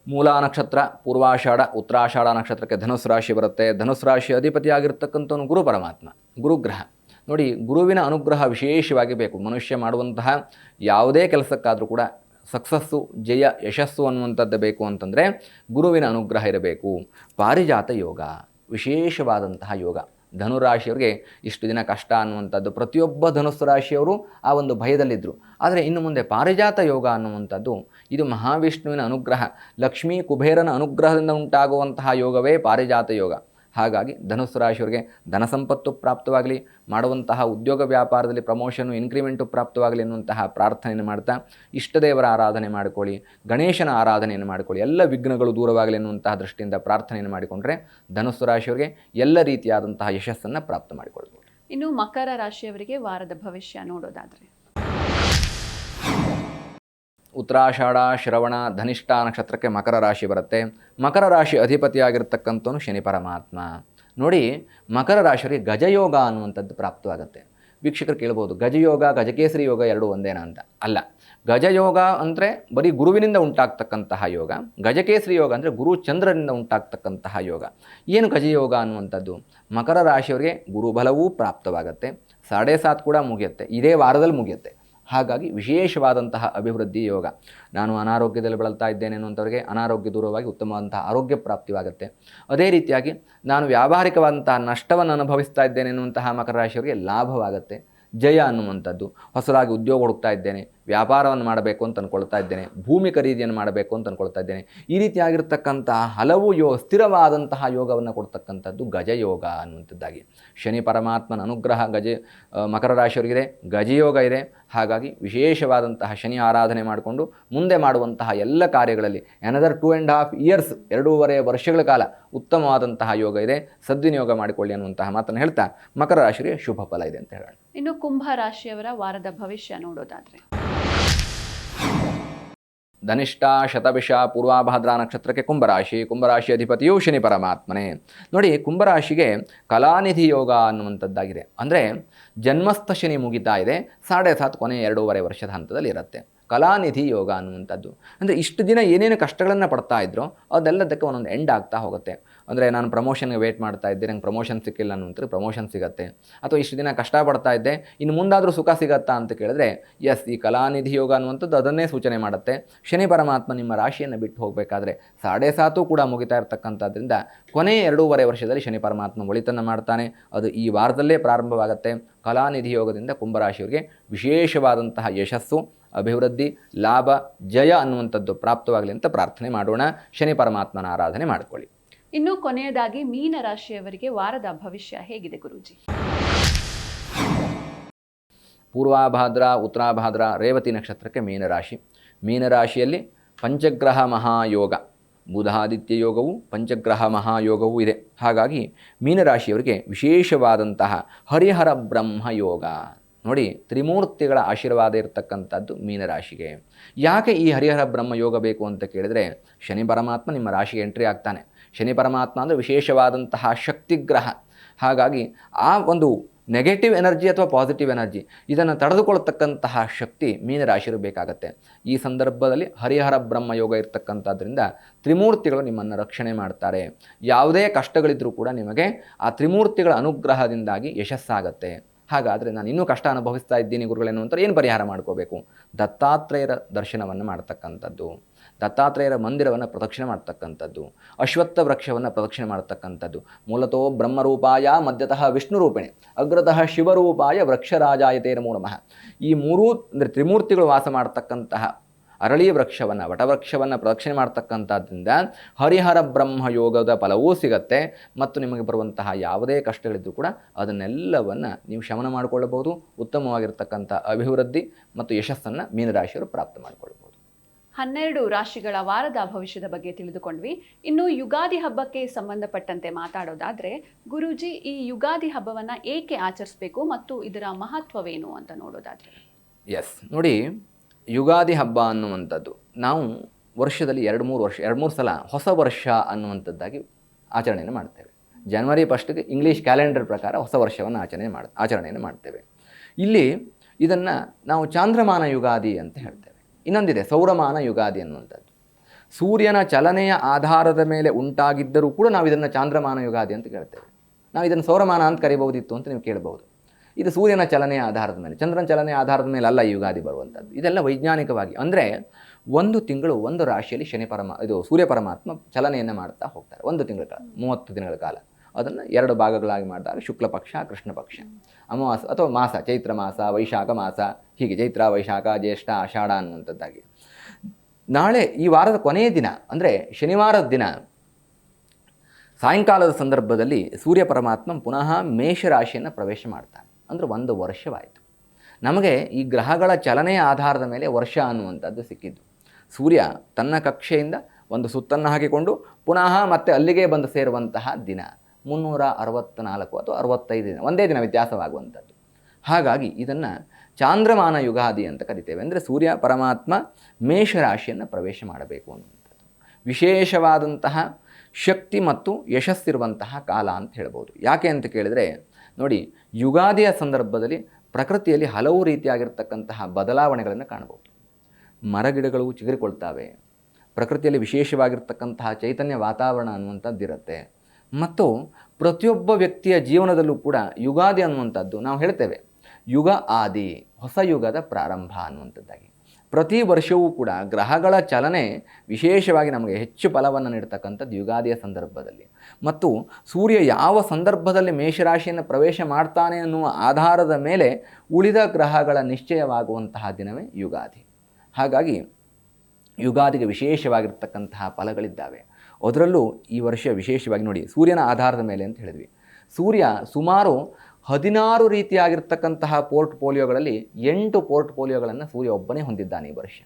Speaker 2: ಮೂಲ ನಕ್ಷತ್ರ ಪೂರ್ವಾಷಾಢ ಉತ್ತರಾಷಾಢ ನಕ್ಷತ್ರಕ್ಕೆ ಧನುಸ್ ರಾಶಿ ಬರುತ್ತೆ. ಧನುಸ್ ರಾಶಿ ಅಧಿಪತಿಯಾಗಿರ್ತಕ್ಕಂಥವನು ಗುರು ಪರಮಾತ್ಮ ಗುರುಗ್ರಹ ನೋಡಿ ಗುರುವಿನ ಅನುಗ್ರಹ ವಿಶೇಷವಾಗಿ ಬೇಕು. ಮನುಷ್ಯ ಮಾಡುವಂತಹ ಯಾವುದೇ ಕೆಲಸಕ್ಕಾದರೂ ಕೂಡ ಸಕ್ಸಸ್ಸು, ಜಯ, ಯಶಸ್ಸು ಅನ್ನುವಂಥದ್ದು ಬೇಕು ಅಂತಂದರೆ ಗುರುವಿನ ಅನುಗ್ರಹ ಇರಬೇಕು. ಪಾರಿಜಾತ ಯೋಗ, ವಿಶೇಷವಾದಂತಹ ಯೋಗ. ಧನುರಾಶಿಯವರಿಗೆ ಇಷ್ಟು ದಿನ ಕಷ್ಟ ಅನ್ನುವಂಥದ್ದು, ಪ್ರತಿಯೊಬ್ಬ ಧನುಸ್ಸು ರಾಶಿಯವರು ಆ ಒಂದು ಭಯದಲ್ಲಿದ್ದರು ಆದರೆ ಇನ್ನು ಮುಂದೆ ಪಾರಿಜಾತ ಯೋಗ ಅನ್ನುವಂಥದ್ದು, ಇದು ಮಹಾವಿಷ್ಣುವಿನ ಅನುಗ್ರಹ, ಲಕ್ಷ್ಮೀ ಕುಬೇರನ ಅನುಗ್ರಹದಿಂದ ಉಂಟಾಗುವಂತಹ ಯೋಗವೇ ಪಾರಿಜಾತ ಯೋಗ. ಹಾಗಾಗಿ ಧನುಸ್ಸು ರಾಶಿಯವರಿಗೆ ಧನ ಸಂಪತ್ತು ಪ್ರಾಪ್ತವಾಗಲಿ, ಮಾಡುವಂತಹ ಉದ್ಯೋಗ ವ್ಯಾಪಾರದಲ್ಲಿ ಪ್ರಮೋಷನು ಇನ್ಕ್ರಿಮೆಂಟು ಪ್ರಾಪ್ತವಾಗಲಿ ಎನ್ನುವಂತಹ ಪ್ರಾರ್ಥನೆಯನ್ನು ಮಾಡ್ತಾ, ಇಷ್ಟದೇವರ ಆರಾಧನೆ ಮಾಡಿಕೊಳ್ಳಿ, ಗಣೇಶನ ಆರಾಧನೆಯನ್ನು ಮಾಡಿಕೊಳ್ಳಿ, ಎಲ್ಲ ವಿಘ್ನಗಳು ದೂರವಾಗಲಿ ಎನ್ನುವಂತಹ ದೃಷ್ಟಿಯಿಂದ ಪ್ರಾರ್ಥನೆಯನ್ನು ಮಾಡಿಕೊಂಡ್ರೆ ಧನುಸ್ಸು ರಾಶಿಯವರಿಗೆ ಎಲ್ಲ ರೀತಿಯಾದಂತಹ ಯಶಸ್ಸನ್ನು ಪ್ರಾಪ್ತ ಮಾಡಿಕೊಳ್ಬೋದು.
Speaker 1: ಇನ್ನು ಮಕರ ರಾಶಿಯವರಿಗೆ ವಾರದ ಭವಿಷ್ಯ ನೋಡೋದಾದ್ರೆ.
Speaker 2: ಉತ್ತರಾಷಾಢ ಶ್ರವಣ, ಧನಿಷ್ಠ ನಕ್ಷತ್ರಕ್ಕೆ ಮಕರ ರಾಶಿ ಬರುತ್ತೆ. ಮಕರ ರಾಶಿ ಅಧಿಪತಿಯಾಗಿರ್ತಕ್ಕಂಥವನು ಶನಿ ಪರಮಾತ್ಮ. ನೋಡಿ, ಮಕರ ರಾಶಿಯವರಿಗೆ ಗಜಯೋಗ ಅನ್ನುವಂಥದ್ದು ಪ್ರಾಪ್ತವಾಗುತ್ತೆ. ವೀಕ್ಷಕರು ಕೇಳ್ಬೋದು, ಗಜಯೋಗ, ಗಜಕೇಸರಿ ಯೋಗ ಎರಡು ಒಂದೇನಾ ಅಂತ? ಅಲ್ಲ, ಗಜಯೋಗ ಅಂದರೆ ಬರೀ ಗುರುವಿನಿಂದ ಉಂಟಾಗ್ತಕ್ಕಂತಹ ಯೋಗ, ಗಜಕೇಸರಿ ಯೋಗ ಅಂದರೆ ಗುರು ಚಂದ್ರನಿಂದ ಉಂಟಾಗ್ತಕ್ಕಂತಹ ಯೋಗ. ಏನು ಗಜಯೋಗ ಅನ್ನುವಂಥದ್ದು? ಮಕರ ರಾಶಿಯವರಿಗೆ ಗುರುಬಲವೂ ಪ್ರಾಪ್ತವಾಗುತ್ತೆ. ಸಾಡೆ ಸಾತ್ ಕೂಡ ಮುಗಿಯುತ್ತೆ. ಇದೇ ವಾರದಲ್ಲಿ ಮುಗಿಯುತ್ತೆ. ಹಾಗಾಗಿ ವಿಶೇಷವಾದಂತಹ ಅಭಿವೃದ್ಧಿ ಯೋಗ. ನಾನು ಅನಾರೋಗ್ಯದಲ್ಲಿ ಬಳಲ್ತಾ ಇದ್ದೇನೆ ಅನ್ನುವಂಥವ್ರಿಗೆ ಅನಾರೋಗ್ಯ ದೂರವಾಗಿ ಉತ್ತಮವಾದಂತಹ ಆರೋಗ್ಯ ಪ್ರಾಪ್ತಿವಾಗುತ್ತೆ ಅದೇ ರೀತಿಯಾಗಿ ನಾನು ವ್ಯಾವಹಾರಿಕವಾದಂತಹ ನಷ್ಟವನ್ನು ಅನುಭವಿಸ್ತಾ ಇದ್ದೇನೆ ಎನ್ನುವಂತಹ ಮಕರ ರಾಶಿಯವರಿಗೆ ಲಾಭವಾಗುತ್ತೆ. ಜಯ ಅನ್ನುವಂಥದ್ದು. ಹೊಸದಾಗಿ ಉದ್ಯೋಗ ಹುಡುಕ್ತಾ ಇದ್ದೇನೆ. ವ್ಯಾಪಾರವನ್ನು ಮಾಡಬೇಕು ಅಂತ ಅಂದ್ಕೊಳ್ತಾ ಇದ್ದೇನೆ, ಭೂಮಿ ಖರೀದಿಯನ್ನು ಮಾಡಬೇಕು ಅಂತ ಅಂದ್ಕೊಳ್ತಾ ಇದ್ದೇನೆ. ಈ ರೀತಿಯಾಗಿರ್ತಕ್ಕಂತಹ ಹಲವು ಯೋಗ ಸ್ಥಿರವಾದಂತಹ ಯೋಗವನ್ನು ಕೊಡ್ತಕ್ಕಂಥದ್ದು ಗಜಯೋಗ ಅನ್ನುವಂಥದ್ದಾಗಿ. ಶನಿ ಪರಮಾತ್ಮನ ಅನುಗ್ರಹ, ಗಜ ಮಕರ ರಾಶಿಯವರಿಗಿದೆ, ಗಜಯೋಗ ಇದೆ. ಹಾಗಾಗಿ ವಿಶೇಷವಾದಂತಹ ಶನಿ ಆರಾಧನೆ ಮಾಡಿಕೊಂಡು ಮುಂದೆ ಮಾಡುವಂತಹ ಎಲ್ಲ ಕಾರ್ಯಗಳಲ್ಲಿ another two and half years ಎರಡೂವರೆ ವರ್ಷಗಳ ಕಾಲ ಉತ್ತಮವಾದಂತಹ ಯೋಗ ಇದೆ. ಸದ್ವಿನಿಯೋಗ ಮಾಡಿಕೊಳ್ಳಿ ಅನ್ನುವಂತಹ ಮಾತನ್ನು ಹೇಳ್ತಾ ಮಕರ ರಾಶಿಗೆ ಶುಭ ಫಲ ಇದೆ ಅಂತ ಹೇಳೋಣ.
Speaker 1: ಇನ್ನು ಕುಂಭ ರಾಶಿಯವರ ವಾರದ ಭವಿಷ್ಯ ನೋಡೋದಾದ್ರೆ.
Speaker 2: ಧನಿಷ್ಠ ಶತಭಿಷ ಪೂರ್ವಾಭದ್ರ ನಕ್ಷತ್ರಕ್ಕೆ ಕುಂಭರಾಶಿ. ಕುಂಭರಾಶಿ ಅಧಿಪತಿಯು ಶನಿ ಪರಮಾತ್ಮನೇ. ನೋಡಿ, ಕುಂಭರಾಶಿಗೆ ಕಲಾನಿಧಿ ಯೋಗ ಅನ್ನುವಂಥದ್ದಾಗಿದೆ. ಅಂದರೆ ಜನ್ಮಸ್ಥ ಶನಿ ಮುಗಿತಾ ಇದೆ. ಸಾಡೆ ಸಾತ್ ಕೊನೆ ಎರಡೂವರೆ ವರ್ಷದ ಹಂತದಲ್ಲಿ ಇರುತ್ತೆ. ಕಲಾನಿಧಿ ಯೋಗ ಅನ್ನುವಂಥದ್ದು. ಅಂದರೆ ಇಷ್ಟು ದಿನ ಏನೇನು ಕಷ್ಟಗಳನ್ನು ಪಡ್ತಾ ಇದ್ರೋ, ಅದೆಲ್ಲದಕ್ಕೆ ಒಂದೊಂದು ಎಂಡ್ ಆಗ್ತಾ ಹೋಗುತ್ತೆ. ಅಂದರೆ ನಾನು ಪ್ರಮೋಷನ್ಗೆ ವೇಟ್ ಮಾಡ್ತಾ ಇದ್ದೆ, ನಂಗೆ ಪ್ರಮೋಷನ್ ಸಿಕ್ಕಿಲ್ಲ ಅನ್ನುವಂಥ ಪ್ರಮೋಷನ್ ಸಿಗುತ್ತೆ. ಅಥವಾ ಇಷ್ಟು ದಿನ ಕಷ್ಟಪಡ್ತಾ ಇದ್ದೆ, ಇನ್ನು ಮುಂದಾದರೂ ಸುಖ ಸಿಗತ್ತಾ ಅಂತ ಕೇಳಿದ್ರೆ ಎಸ್ ಈ ಕಲಾನಿಧಿ ಯೋಗ ಅನ್ನುವಂಥದ್ದು ಅದನ್ನೇ ಸೂಚನೆ ಮಾಡುತ್ತೆ. ಶನಿ ಪರಮಾತ್ಮ ನಿಮ್ಮ ರಾಶಿಯನ್ನು ಬಿಟ್ಟು ಹೋಗಬೇಕಾದ್ರೆ ಸಾಡೆ ಸಾತು ಕೂಡ ಮುಗಿತಾ ಇರತಕ್ಕಂಥದ್ರಿಂದ ಕೊನೆ ಎರಡೂವರೆ ವರ್ಷದಲ್ಲಿ ಶನಿ ಪರಮಾತ್ಮ ಒಳಿತನ್ನು ಮಾಡ್ತಾನೆ. ಅದು ಈ ವಾರದಲ್ಲೇ ಪ್ರಾರಂಭವಾಗುತ್ತೆ. ಕಲಾನಿಧಿ ಯೋಗದಿಂದ ಕುಂಭರಾಶಿಯವರಿಗೆ ವಿಶೇಷವಾದಂತಹ ಯಶಸ್ಸು, ಅಭಿವೃದ್ಧಿ, ಲಾಭ, ಜಯ ಅನ್ನುವಂಥದ್ದು ಪ್ರಾಪ್ತವಾಗಲಿ ಅಂತ ಪ್ರಾರ್ಥನೆ ಮಾಡೋಣ. ಶನಿ ಪರಮಾತ್ಮನ ಆರಾಧನೆ ಮಾಡಿಕೊಳ್ಳಿ.
Speaker 1: ಇನ್ನು ಕೊನೆಯದಾಗಿ ಮೀನ ರಾಶಿಯವರಿಗೆ ವಾರದ ಭವಿಷ್ಯ ಹೇಗಿದೆ ಗುರುಜಿ?
Speaker 2: ಪೂರ್ವಾಭಾದ್ರ, ಉತ್ತರಾಭಾದ್ರ, ರೇವತಿ ನಕ್ಷತ್ರಕ್ಕೆ ಮೀನರಾಶಿ ಮೀನರಾಶಿಯಲ್ಲಿ ಪಂಚಗ್ರಹ ಮಹಾಯೋಗ. ಬುಧಾದಿತ್ಯ ಯೋಗವು ಪಂಚಗ್ರಹ ಮಹಾಯೋಗವೂ ಇದೆ. ಹಾಗಾಗಿ ಮೀನರಾಶಿಯವರಿಗೆ ವಿಶೇಷವಾದಂತಹ ಹರಿಹರ ಬ್ರಹ್ಮ ಯೋಗ. ನೋಡಿ, ತ್ರಿಮೂರ್ತಿಗಳ ಆಶೀರ್ವಾದ ಇರತಕ್ಕಂಥದ್ದು ಮೀನರಾಶಿಗೆ ಯಾಕೆ ಈ ಹರಿಹರ ಬ್ರಹ್ಮ ಯೋಗ ಬೇಕು ಅಂತ ಕೇಳಿದರೆ, ಶನಿ ಪರಮಾತ್ಮ ನಿಮ್ಮ ರಾಶಿಗೆ ಎಂಟ್ರಿ ಆಗ್ತಾನೆ. ಶನಿ ಪರಮಾತ್ಮ ಅಂದರೆ ವಿಶೇಷವಾದಂತಹ ಶಕ್ತಿಗ್ರಹ. ಹಾಗಾಗಿ ಆ ಒಂದು ನೆಗೆಟಿವ್ ಎನರ್ಜಿ ಅಥವಾ ಪಾಸಿಟಿವ್ ಎನರ್ಜಿ ಇದನ್ನು ತಡೆದುಕೊಳ್ಳತಕ್ಕಂತಹ ಶಕ್ತಿ ಮೀನರಾಶಿರು ಬೇಕಾಗತ್ತೆ. ಈ ಸಂದರ್ಭದಲ್ಲಿ ಹರಿಹರ ಬ್ರಹ್ಮ ಯೋಗ ಇರತಕ್ಕಂಥದ್ದರಿಂದ ತ್ರಿಮೂರ್ತಿಗಳು ನಿಮ್ಮನ್ನು ರಕ್ಷಣೆ ಮಾಡ್ತಾರೆ. ಯಾವುದೇ ಕಷ್ಟಗಳಿದ್ದರೂ ಕೂಡ ನಿಮಗೆ ಆ ತ್ರಿಮೂರ್ತಿಗಳ ಅನುಗ್ರಹದಿಂದಾಗಿ ಯಶಸ್ಸಾಗತ್ತೆ. ಹಾಗಾದರೆ ನಾನು ಇನ್ನೂ ಕಷ್ಟ ಅನುಭವಿಸ್ತಾ ಇದ್ದೀನಿ ಗುರುಗಳೇನು ಅಂತ ಏನು ಪರಿಹಾರ ಮಾಡ್ಕೋಬೇಕು? ದತ್ತಾತ್ರೇಯರ ದರ್ಶನವನ್ನು ಮಾಡ್ತಕ್ಕಂಥದ್ದು. ದತ್ತಾತ್ರೇಯರ ಮಂದಿರವನ್ನು ಪ್ರದಕ್ಷಿಣೆ ಮಾಡ್ತಕ್ಕಂಥದ್ದು. ಅಶ್ವತ್ಥ ವೃಕ್ಷವನ್ನು ಪ್ರದಕ್ಷಿಣೆ ಮಾಡ್ತಕ್ಕಂಥದ್ದು. ಮೂಲತೋ ಬ್ರಹ್ಮರೂಪಾಯ ಮಧ್ಯತಃ ವಿಷ್ಣು ರೂಪಿಣಿ ಅಗ್ರತಃ ಶಿವರೂಪಾಯ ವೃಕ್ಷರಾಜಾಯತೇನ ಮೂಲಮಃ ಈ ಮೂರೂ ಅಂದರೆ ತ್ರಿಮೂರ್ತಿಗಳು ವಾಸ ಮಾಡ್ತಕ್ಕಂತಹ ಅರಳಿ ವೃಕ್ಷವನ್ನು ವಟವೃಕ್ಷವನ್ನು ಪ್ರದಕ್ಷಿಣೆ ಮಾಡ್ತಕ್ಕಂಥದ್ದರಿಂದ ಹರಿಹರ ಬ್ರಹ್ಮ ಯೋಗದ ಫಲವೂ ಸಿಗತ್ತೆ. ಮತ್ತು ನಿಮಗೆ ಬರುವಂತಹ ಯಾವುದೇ ಕಷ್ಟಗಳಿದ್ದರೂ ಕೂಡ ಅದನ್ನೆಲ್ಲವನ್ನು ನೀವು ಶಮನ ಮಾಡಿಕೊಳ್ಳಬಹುದು. ಉತ್ತಮವಾಗಿರ್ತಕ್ಕಂಥ ಅಭಿವೃದ್ಧಿ ಮತ್ತು ಯಶಸ್ಸನ್ನು ಮೀನರಾಶಿಯವರು ಪ್ರಾಪ್ತ ಮಾಡಿಕೊಳ್ಬೋದು
Speaker 1: ಹನ್ನೆರಡು ರಾಶಿಗಳ ವಾರದ ಭವಿಷ್ಯದ ಬಗ್ಗೆ ತಿಳಿದುಕೊಂಡ್ವಿ. ಇನ್ನು ಯುಗಾದಿ ಹಬ್ಬಕ್ಕೆ ಸಂಬಂಧಪಟ್ಟಂತೆ ಮಾತಾಡೋದಾದ್ರೆ ಗುರುಜಿ ಈ ಯುಗಾದಿ ಹಬ್ಬವನ್ನು ಏಕೆ ಆಚರಿಸಬೇಕು ಮತ್ತು ಇದರ ಮಹತ್ವವೇನು ಅಂತ ನೋಡೋದಾದ್ರೆ.
Speaker 2: ಎಸ್ ನೋಡಿ ಯುಗಾದಿ ಹಬ್ಬ ಅನ್ನುವಂಥದ್ದು. ನಾವು ವರ್ಷದಲ್ಲಿ ಎರಡು ಮೂರು ವರ್ಷ, ಎರಡು ಮೂರು ಸಲ ಹೊಸ ವರ್ಷ ಅನ್ನುವಂಥದ್ದಾಗಿ ಆಚರಣೆಯನ್ನು ಮಾಡ್ತೇವೆ. ಜನವರಿ ಫಸ್ಟ್ಗೆ ಇಂಗ್ಲೀಷ್ ಕ್ಯಾಲೆಂಡರ್ ಪ್ರಕಾರ ಹೊಸ ವರ್ಷವನ್ನು ಆಚರಣೆ ಮಾಡ, ಆಚರಣೆಯನ್ನು ಮಾಡ್ತೇವೆ. ಇಲ್ಲಿ ಇದನ್ನು ನಾವು ಚಾಂದ್ರಮಾನ ಯುಗಾದಿ ಅಂತ ಹೇಳ್ತೇವೆ. ಇನ್ನೊಂದಿದೆ, ಸೌರಮಾನ ಯುಗಾದಿ ಅನ್ನುವಂಥದ್ದು. ಸೂರ್ಯನ ಚಲನೆಯ ಆಧಾರದ ಮೇಲೆ ಉಂಟಾಗಿದ್ದರೂ ಕೂಡ ನಾವು ಇದನ್ನು ಚಾಂದ್ರಮಾನ ಯುಗಾದಿ ಅಂತ ಕೇಳ್ತೇವೆ. ನಾವು ಇದನ್ನು ಸೌರಮಾನ ಅಂತ ಕರಿಬಹುದಿತ್ತು ಅಂತ ನೀವು ಕೇಳಬಹುದು. ಇದು ಸೂರ್ಯನ ಚಲನೆಯ ಆಧಾರದ ಮೇಲೆ, ಚಂದ್ರನ ಚಲನೆಯ ಆಧಾರದ ಮೇಲೆ ಅಲ್ಲ ಈ ಯುಗಾದಿ ಬರುವಂಥದ್ದು. ಇದೆಲ್ಲ ವೈಜ್ಞಾನಿಕವಾಗಿ, ಅಂದರೆ ಒಂದು ತಿಂಗಳು ಒಂದು ರಾಶಿಯಲ್ಲಿ ಶನಿ ಪರಮ, ಇದು ಸೂರ್ಯ ಪರಮಾತ್ಮ ಚಲನೆಯನ್ನು ಮಾಡ್ತಾ ಹೋಗ್ತಾರೆ. ಒಂದು ತಿಂಗಳ ಕಾಲ, ಮೂವತ್ತು ದಿನಗಳ ಕಾಲ. ಅದನ್ನು ಎರಡು ಭಾಗಗಳಾಗಿ ಮಾಡಿದಾಗ ಶುಕ್ಲ ಪಕ್ಷ, ಕೃಷ್ಣ ಪಕ್ಷ. ಅಮಾವಾಸ ಅಥವಾ ಮಾಸ, ಚೈತ್ರ ಮಾಸ, ವೈಶಾಖ ಮಾಸ, ಹೀಗೆ ಚೈತ್ರ, ವೈಶಾಖ, ಜ್ಯೇಷ್ಠ, ಆಷಾಢ ಅನ್ನುವಂಥದ್ದಾಗಿ. ನಾಳೆ ಈ ವಾರದ ಕೊನೆಯ ದಿನ, ಅಂದರೆ ಶನಿವಾರದ ದಿನ, ಸಾಯಂಕಾಲದ ಸಂದರ್ಭದಲ್ಲಿ ಸೂರ್ಯ ಪರಮಾತ್ಮ ಪುನಃ ಮೇಷರಾಶಿಯನ್ನು ಪ್ರವೇಶ ಮಾಡ್ತಾನೆ. ಅಂದರೆ ಒಂದು ವರ್ಷವಾಯಿತು. ನಮಗೆ ಈ ಗ್ರಹಗಳ ಚಲನೆಯ ಆಧಾರದ ಮೇಲೆ ವರ್ಷ ಅನ್ನುವಂಥದ್ದು ಸಿಕ್ಕಿದ್ದು. ಸೂರ್ಯ ತನ್ನ ಕಕ್ಷೆಯಿಂದ ಒಂದು ಸುತ್ತನ್ನು ಹಾಕಿಕೊಂಡು ಪುನಃ ಮತ್ತೆ ಅಲ್ಲಿಗೆ ಬಂದು ಸೇರುವಂತಹ ದಿನ, ಮುನ್ನೂರ ಅರವತ್ತ್ನಾಲ್ಕು ಅಥವಾ ಅರವತ್ತೈದು ದಿನ, ಒಂದೇ ದಿನ ವ್ಯತ್ಯಾಸವಾಗುವಂಥದ್ದು. ಹಾಗಾಗಿ ಇದನ್ನು ಚಾಂದ್ರಮಾನ ಯುಗಾದಿ ಅಂತ ಕರಿತೇವೆ. ಅಂದರೆ ಸೂರ್ಯ, ಪರಮಾತ್ಮ, ಮೇಷರಾಶಿಯನ್ನು ಪ್ರವೇಶ ಮಾಡಬೇಕು ಅನ್ನುವಂಥದ್ದು. ವಿಶೇಷವಾದಂತಹ ಶಕ್ತಿ ಮತ್ತು ಯಶಸ್ಸಿರುವಂತಹ ಕಾಲ ಅಂತ ಹೇಳ್ಬೋದು. ಯಾಕೆ ಅಂತ ಕೇಳಿದರೆ ನೋಡಿ, ಯುಗಾದಿಯ ಸಂದರ್ಭದಲ್ಲಿ ಪ್ರಕೃತಿಯಲ್ಲಿ ಹಲವು ರೀತಿಯಾಗಿರ್ತಕ್ಕಂತಹ ಬದಲಾವಣೆಗಳನ್ನು ಕಾಣಬಹುದು. ಮರಗಿಡಗಳು ಚಿಗುರಿಕೊಳ್ತಾವೆ. ಪ್ರಕೃತಿಯಲ್ಲಿ ವಿಶೇಷವಾಗಿರ್ತಕ್ಕಂತಹ ಚೈತನ್ಯ ವಾತಾವರಣ ಅನ್ನುವಂಥದ್ದಿರುತ್ತೆ ಮತ್ತು ಪ್ರತಿಯೊಬ್ಬ ವ್ಯಕ್ತಿಯ ಜೀವನದಲ್ಲೂ ಕೂಡ ಯುಗಾದಿ ಅನ್ನುವಂಥದ್ದು ನಾವು ಹೇಳ್ತೇವೆ. ಯುಗ ಆದಿ, ಹೊಸ ಯುಗದ ಪ್ರಾರಂಭ ಅನ್ನುವಂಥದ್ದಾಗಿ. ಪ್ರತಿ ವರ್ಷವೂ ಕೂಡ ಗ್ರಹಗಳ ಚಲನೆ ವಿಶೇಷವಾಗಿ ನಮಗೆ ಹೆಚ್ಚು ಫಲವನ್ನು ನೀಡ್ತಕ್ಕಂಥದ್ದು ಯುಗಾದಿಯ ಸಂದರ್ಭದಲ್ಲಿ. ಮತ್ತು ಸೂರ್ಯ ಯಾವ ಸಂದರ್ಭದಲ್ಲಿ ಮೇಷರಾಶಿಯನ್ನು ಪ್ರವೇಶ ಮಾಡ್ತಾನೆ ಅನ್ನುವ ಆಧಾರದ ಮೇಲೆ ಉಳಿದ ಗ್ರಹಗಳ ನಿಶ್ಚಯವಾಗುವಂತಹ ದಿನವೇ ಯುಗಾದಿ. ಹಾಗಾಗಿ ಯುಗಾದಿಗೆ ವಿಶೇಷವಾಗಿರ್ತಕ್ಕಂತಹ ಫಲಗಳಿದ್ದಾವೆ. ಅದರಲ್ಲೂ ಈ ವರ್ಷ ವಿಶೇಷವಾಗಿ ನೋಡಿ ಸೂರ್ಯನ ಆಧಾರದ ಮೇಲೆ ಅಂತ ಹೇಳಿದ್ವಿ. ಸೂರ್ಯ ಸುಮಾರು ಹದಿನಾರು ರೀತಿಯಾಗಿರ್ತಕ್ಕಂತಹ ಪೋರ್ಟ್ ಪೋಲಿಯೋಗಳಲ್ಲಿ ಎಂಟು ಪೋರ್ಟ್ ಪೋಲಿಯೋಗಳನ್ನು ಸೂರ್ಯ ಒಬ್ಬನೇ ಹೊಂದಿದ್ದಾನೆ ಈ ವರ್ಷ.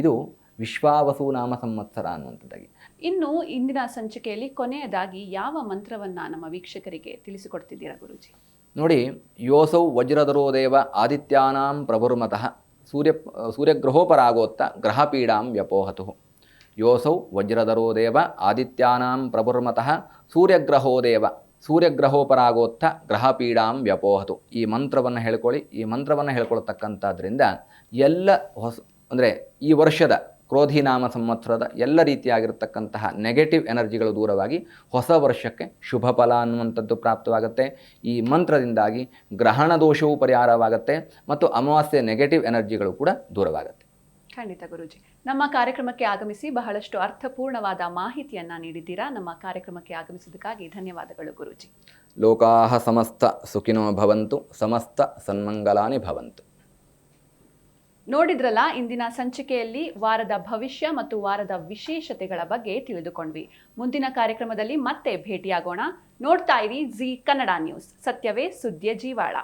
Speaker 2: ಇದು ವಿಶ್ವಾವಸು ನಾಮ ಸಂವತ್ಸರ ಅನ್ನುವಂಥದ್ದಾಗಿ.
Speaker 1: ಇನ್ನು ಇಂದಿನ ಸಂಚಿಕೆಯಲ್ಲಿ ಕೊನೆಯದಾಗಿ ಯಾವ ಮಂತ್ರವನ್ನು ನಮ್ಮ ವೀಕ್ಷಕರಿಗೆ ತಿಳಿಸಿಕೊಡ್ತಿದ್ದೀರಾ ಗುರುಜಿ?
Speaker 2: ನೋಡಿ ಯೋಸೌ ವಜ್ರಧರೋ ದೇವ ಆದಿತ್ಯಾನಾಂ ಪ್ರಭುರ್ಮತಃ ಸೂರ್ಯ ಸೂರ್ಯಗ್ರಹೋಪರಾಗೋತ್ತ ಗ್ರಹಪೀಡಾಂ ವ್ಯಪೋಹತು. ಯೋಸೌ ವಜ್ರಧರೋ ದೇವ ಆದಿತ್ಯಾನಾಂ ಪ್ರಭುರ್ಮತಃ ಸೂರ್ಯಗ್ರಹೋ ದೇವ ಸೂರ್ಯಗ್ರಹೋಪರಾಗೋತ್ತ ಗ್ರಹಪೀಡಾಂ ವ್ಯಪೋಹತು. ಈ ಮಂತ್ರವನ್ನು ಹೇಳ್ಕೊಳ್ಳಿ. ಈ ಮಂತ್ರವನ್ನು ಹೇಳ್ಕೊಳ್ತಕ್ಕಂಥದ್ರಿಂದ ಎಲ್ಲ ಹೊಸ, ಅಂದರೆ ಈ ವರ್ಷದ ಕ್ರೋಧಿನಾಮ ಸಂವತ್ಸರದ ಎಲ್ಲ ರೀತಿಯಾಗಿರತಕ್ಕಂತಹ ನೆಗೆಟಿವ್ ಎನರ್ಜಿಗಳು ದೂರವಾಗಿ ಹೊಸ ವರ್ಷಕ್ಕೆ ಶುಭ ಫಲ ಅನ್ನುವಂಥದ್ದು ಪ್ರಾಪ್ತವಾಗುತ್ತೆ. ಈ ಮಂತ್ರದಿಂದಾಗಿ ಗ್ರಹಣ ದೋಷವೂ ಪರಿಹಾರವಾಗುತ್ತೆ ಮತ್ತು ಅಮಾವಾಸ್ಯೆ ನೆಗೆಟಿವ್ ಎನರ್ಜಿಗಳು ಕೂಡ ದೂರವಾಗುತ್ತೆ.
Speaker 1: ಖಂಡಿತ ಗುರುಜಿ. ನಮ್ಮ ಕಾರ್ಯಕ್ರಮಕ್ಕೆ ಆಗಮಿಸಿ ಬಹಳಷ್ಟು ಅರ್ಥಪೂರ್ಣವಾದ ಮಾಹಿತಿಯನ್ನ ನೀಡಿದ್ದೀರಾ. ನಮ್ಮ ಕಾರ್ಯಕ್ರಮಕ್ಕೆ ಆಗಮಿಸಿದ್ದಕ್ಕಾಗಿ ಧನ್ಯವಾದಗಳು ಗುರುಜಿ.
Speaker 2: ಲೋಕಾಹ ಸಮಸ್ತ ಸುಖಿನೋ ಭವಂತು ಸಮಸ್ತ ಸನ್ಮಂಗಲಾನಿ ಭವಂತು.
Speaker 1: ನೋಡಿದ್ರಲ್ಲ ಇಂದಿನ ಸಂಚಿಕೆಯಲ್ಲಿ ವಾರದ ಭವಿಷ್ಯ ಮತ್ತು ವಾರದ ವಿಶೇಷತೆಗಳ ಬಗ್ಗೆ ತಿಳಿದುಕೊಂಡ್ವಿ. ಮುಂದಿನ ಕಾರ್ಯಕ್ರಮದಲ್ಲಿ ಮತ್ತೆ ಭೇಟಿಯಾಗೋಣ. ನೋಡ್ತಾ ಇರಿ ಜಿ ಕನ್ನಡ ನ್ಯೂಸ್. ಸತ್ಯವೇ ಸುದ್ದಿಯ ಜೀವಾಳ.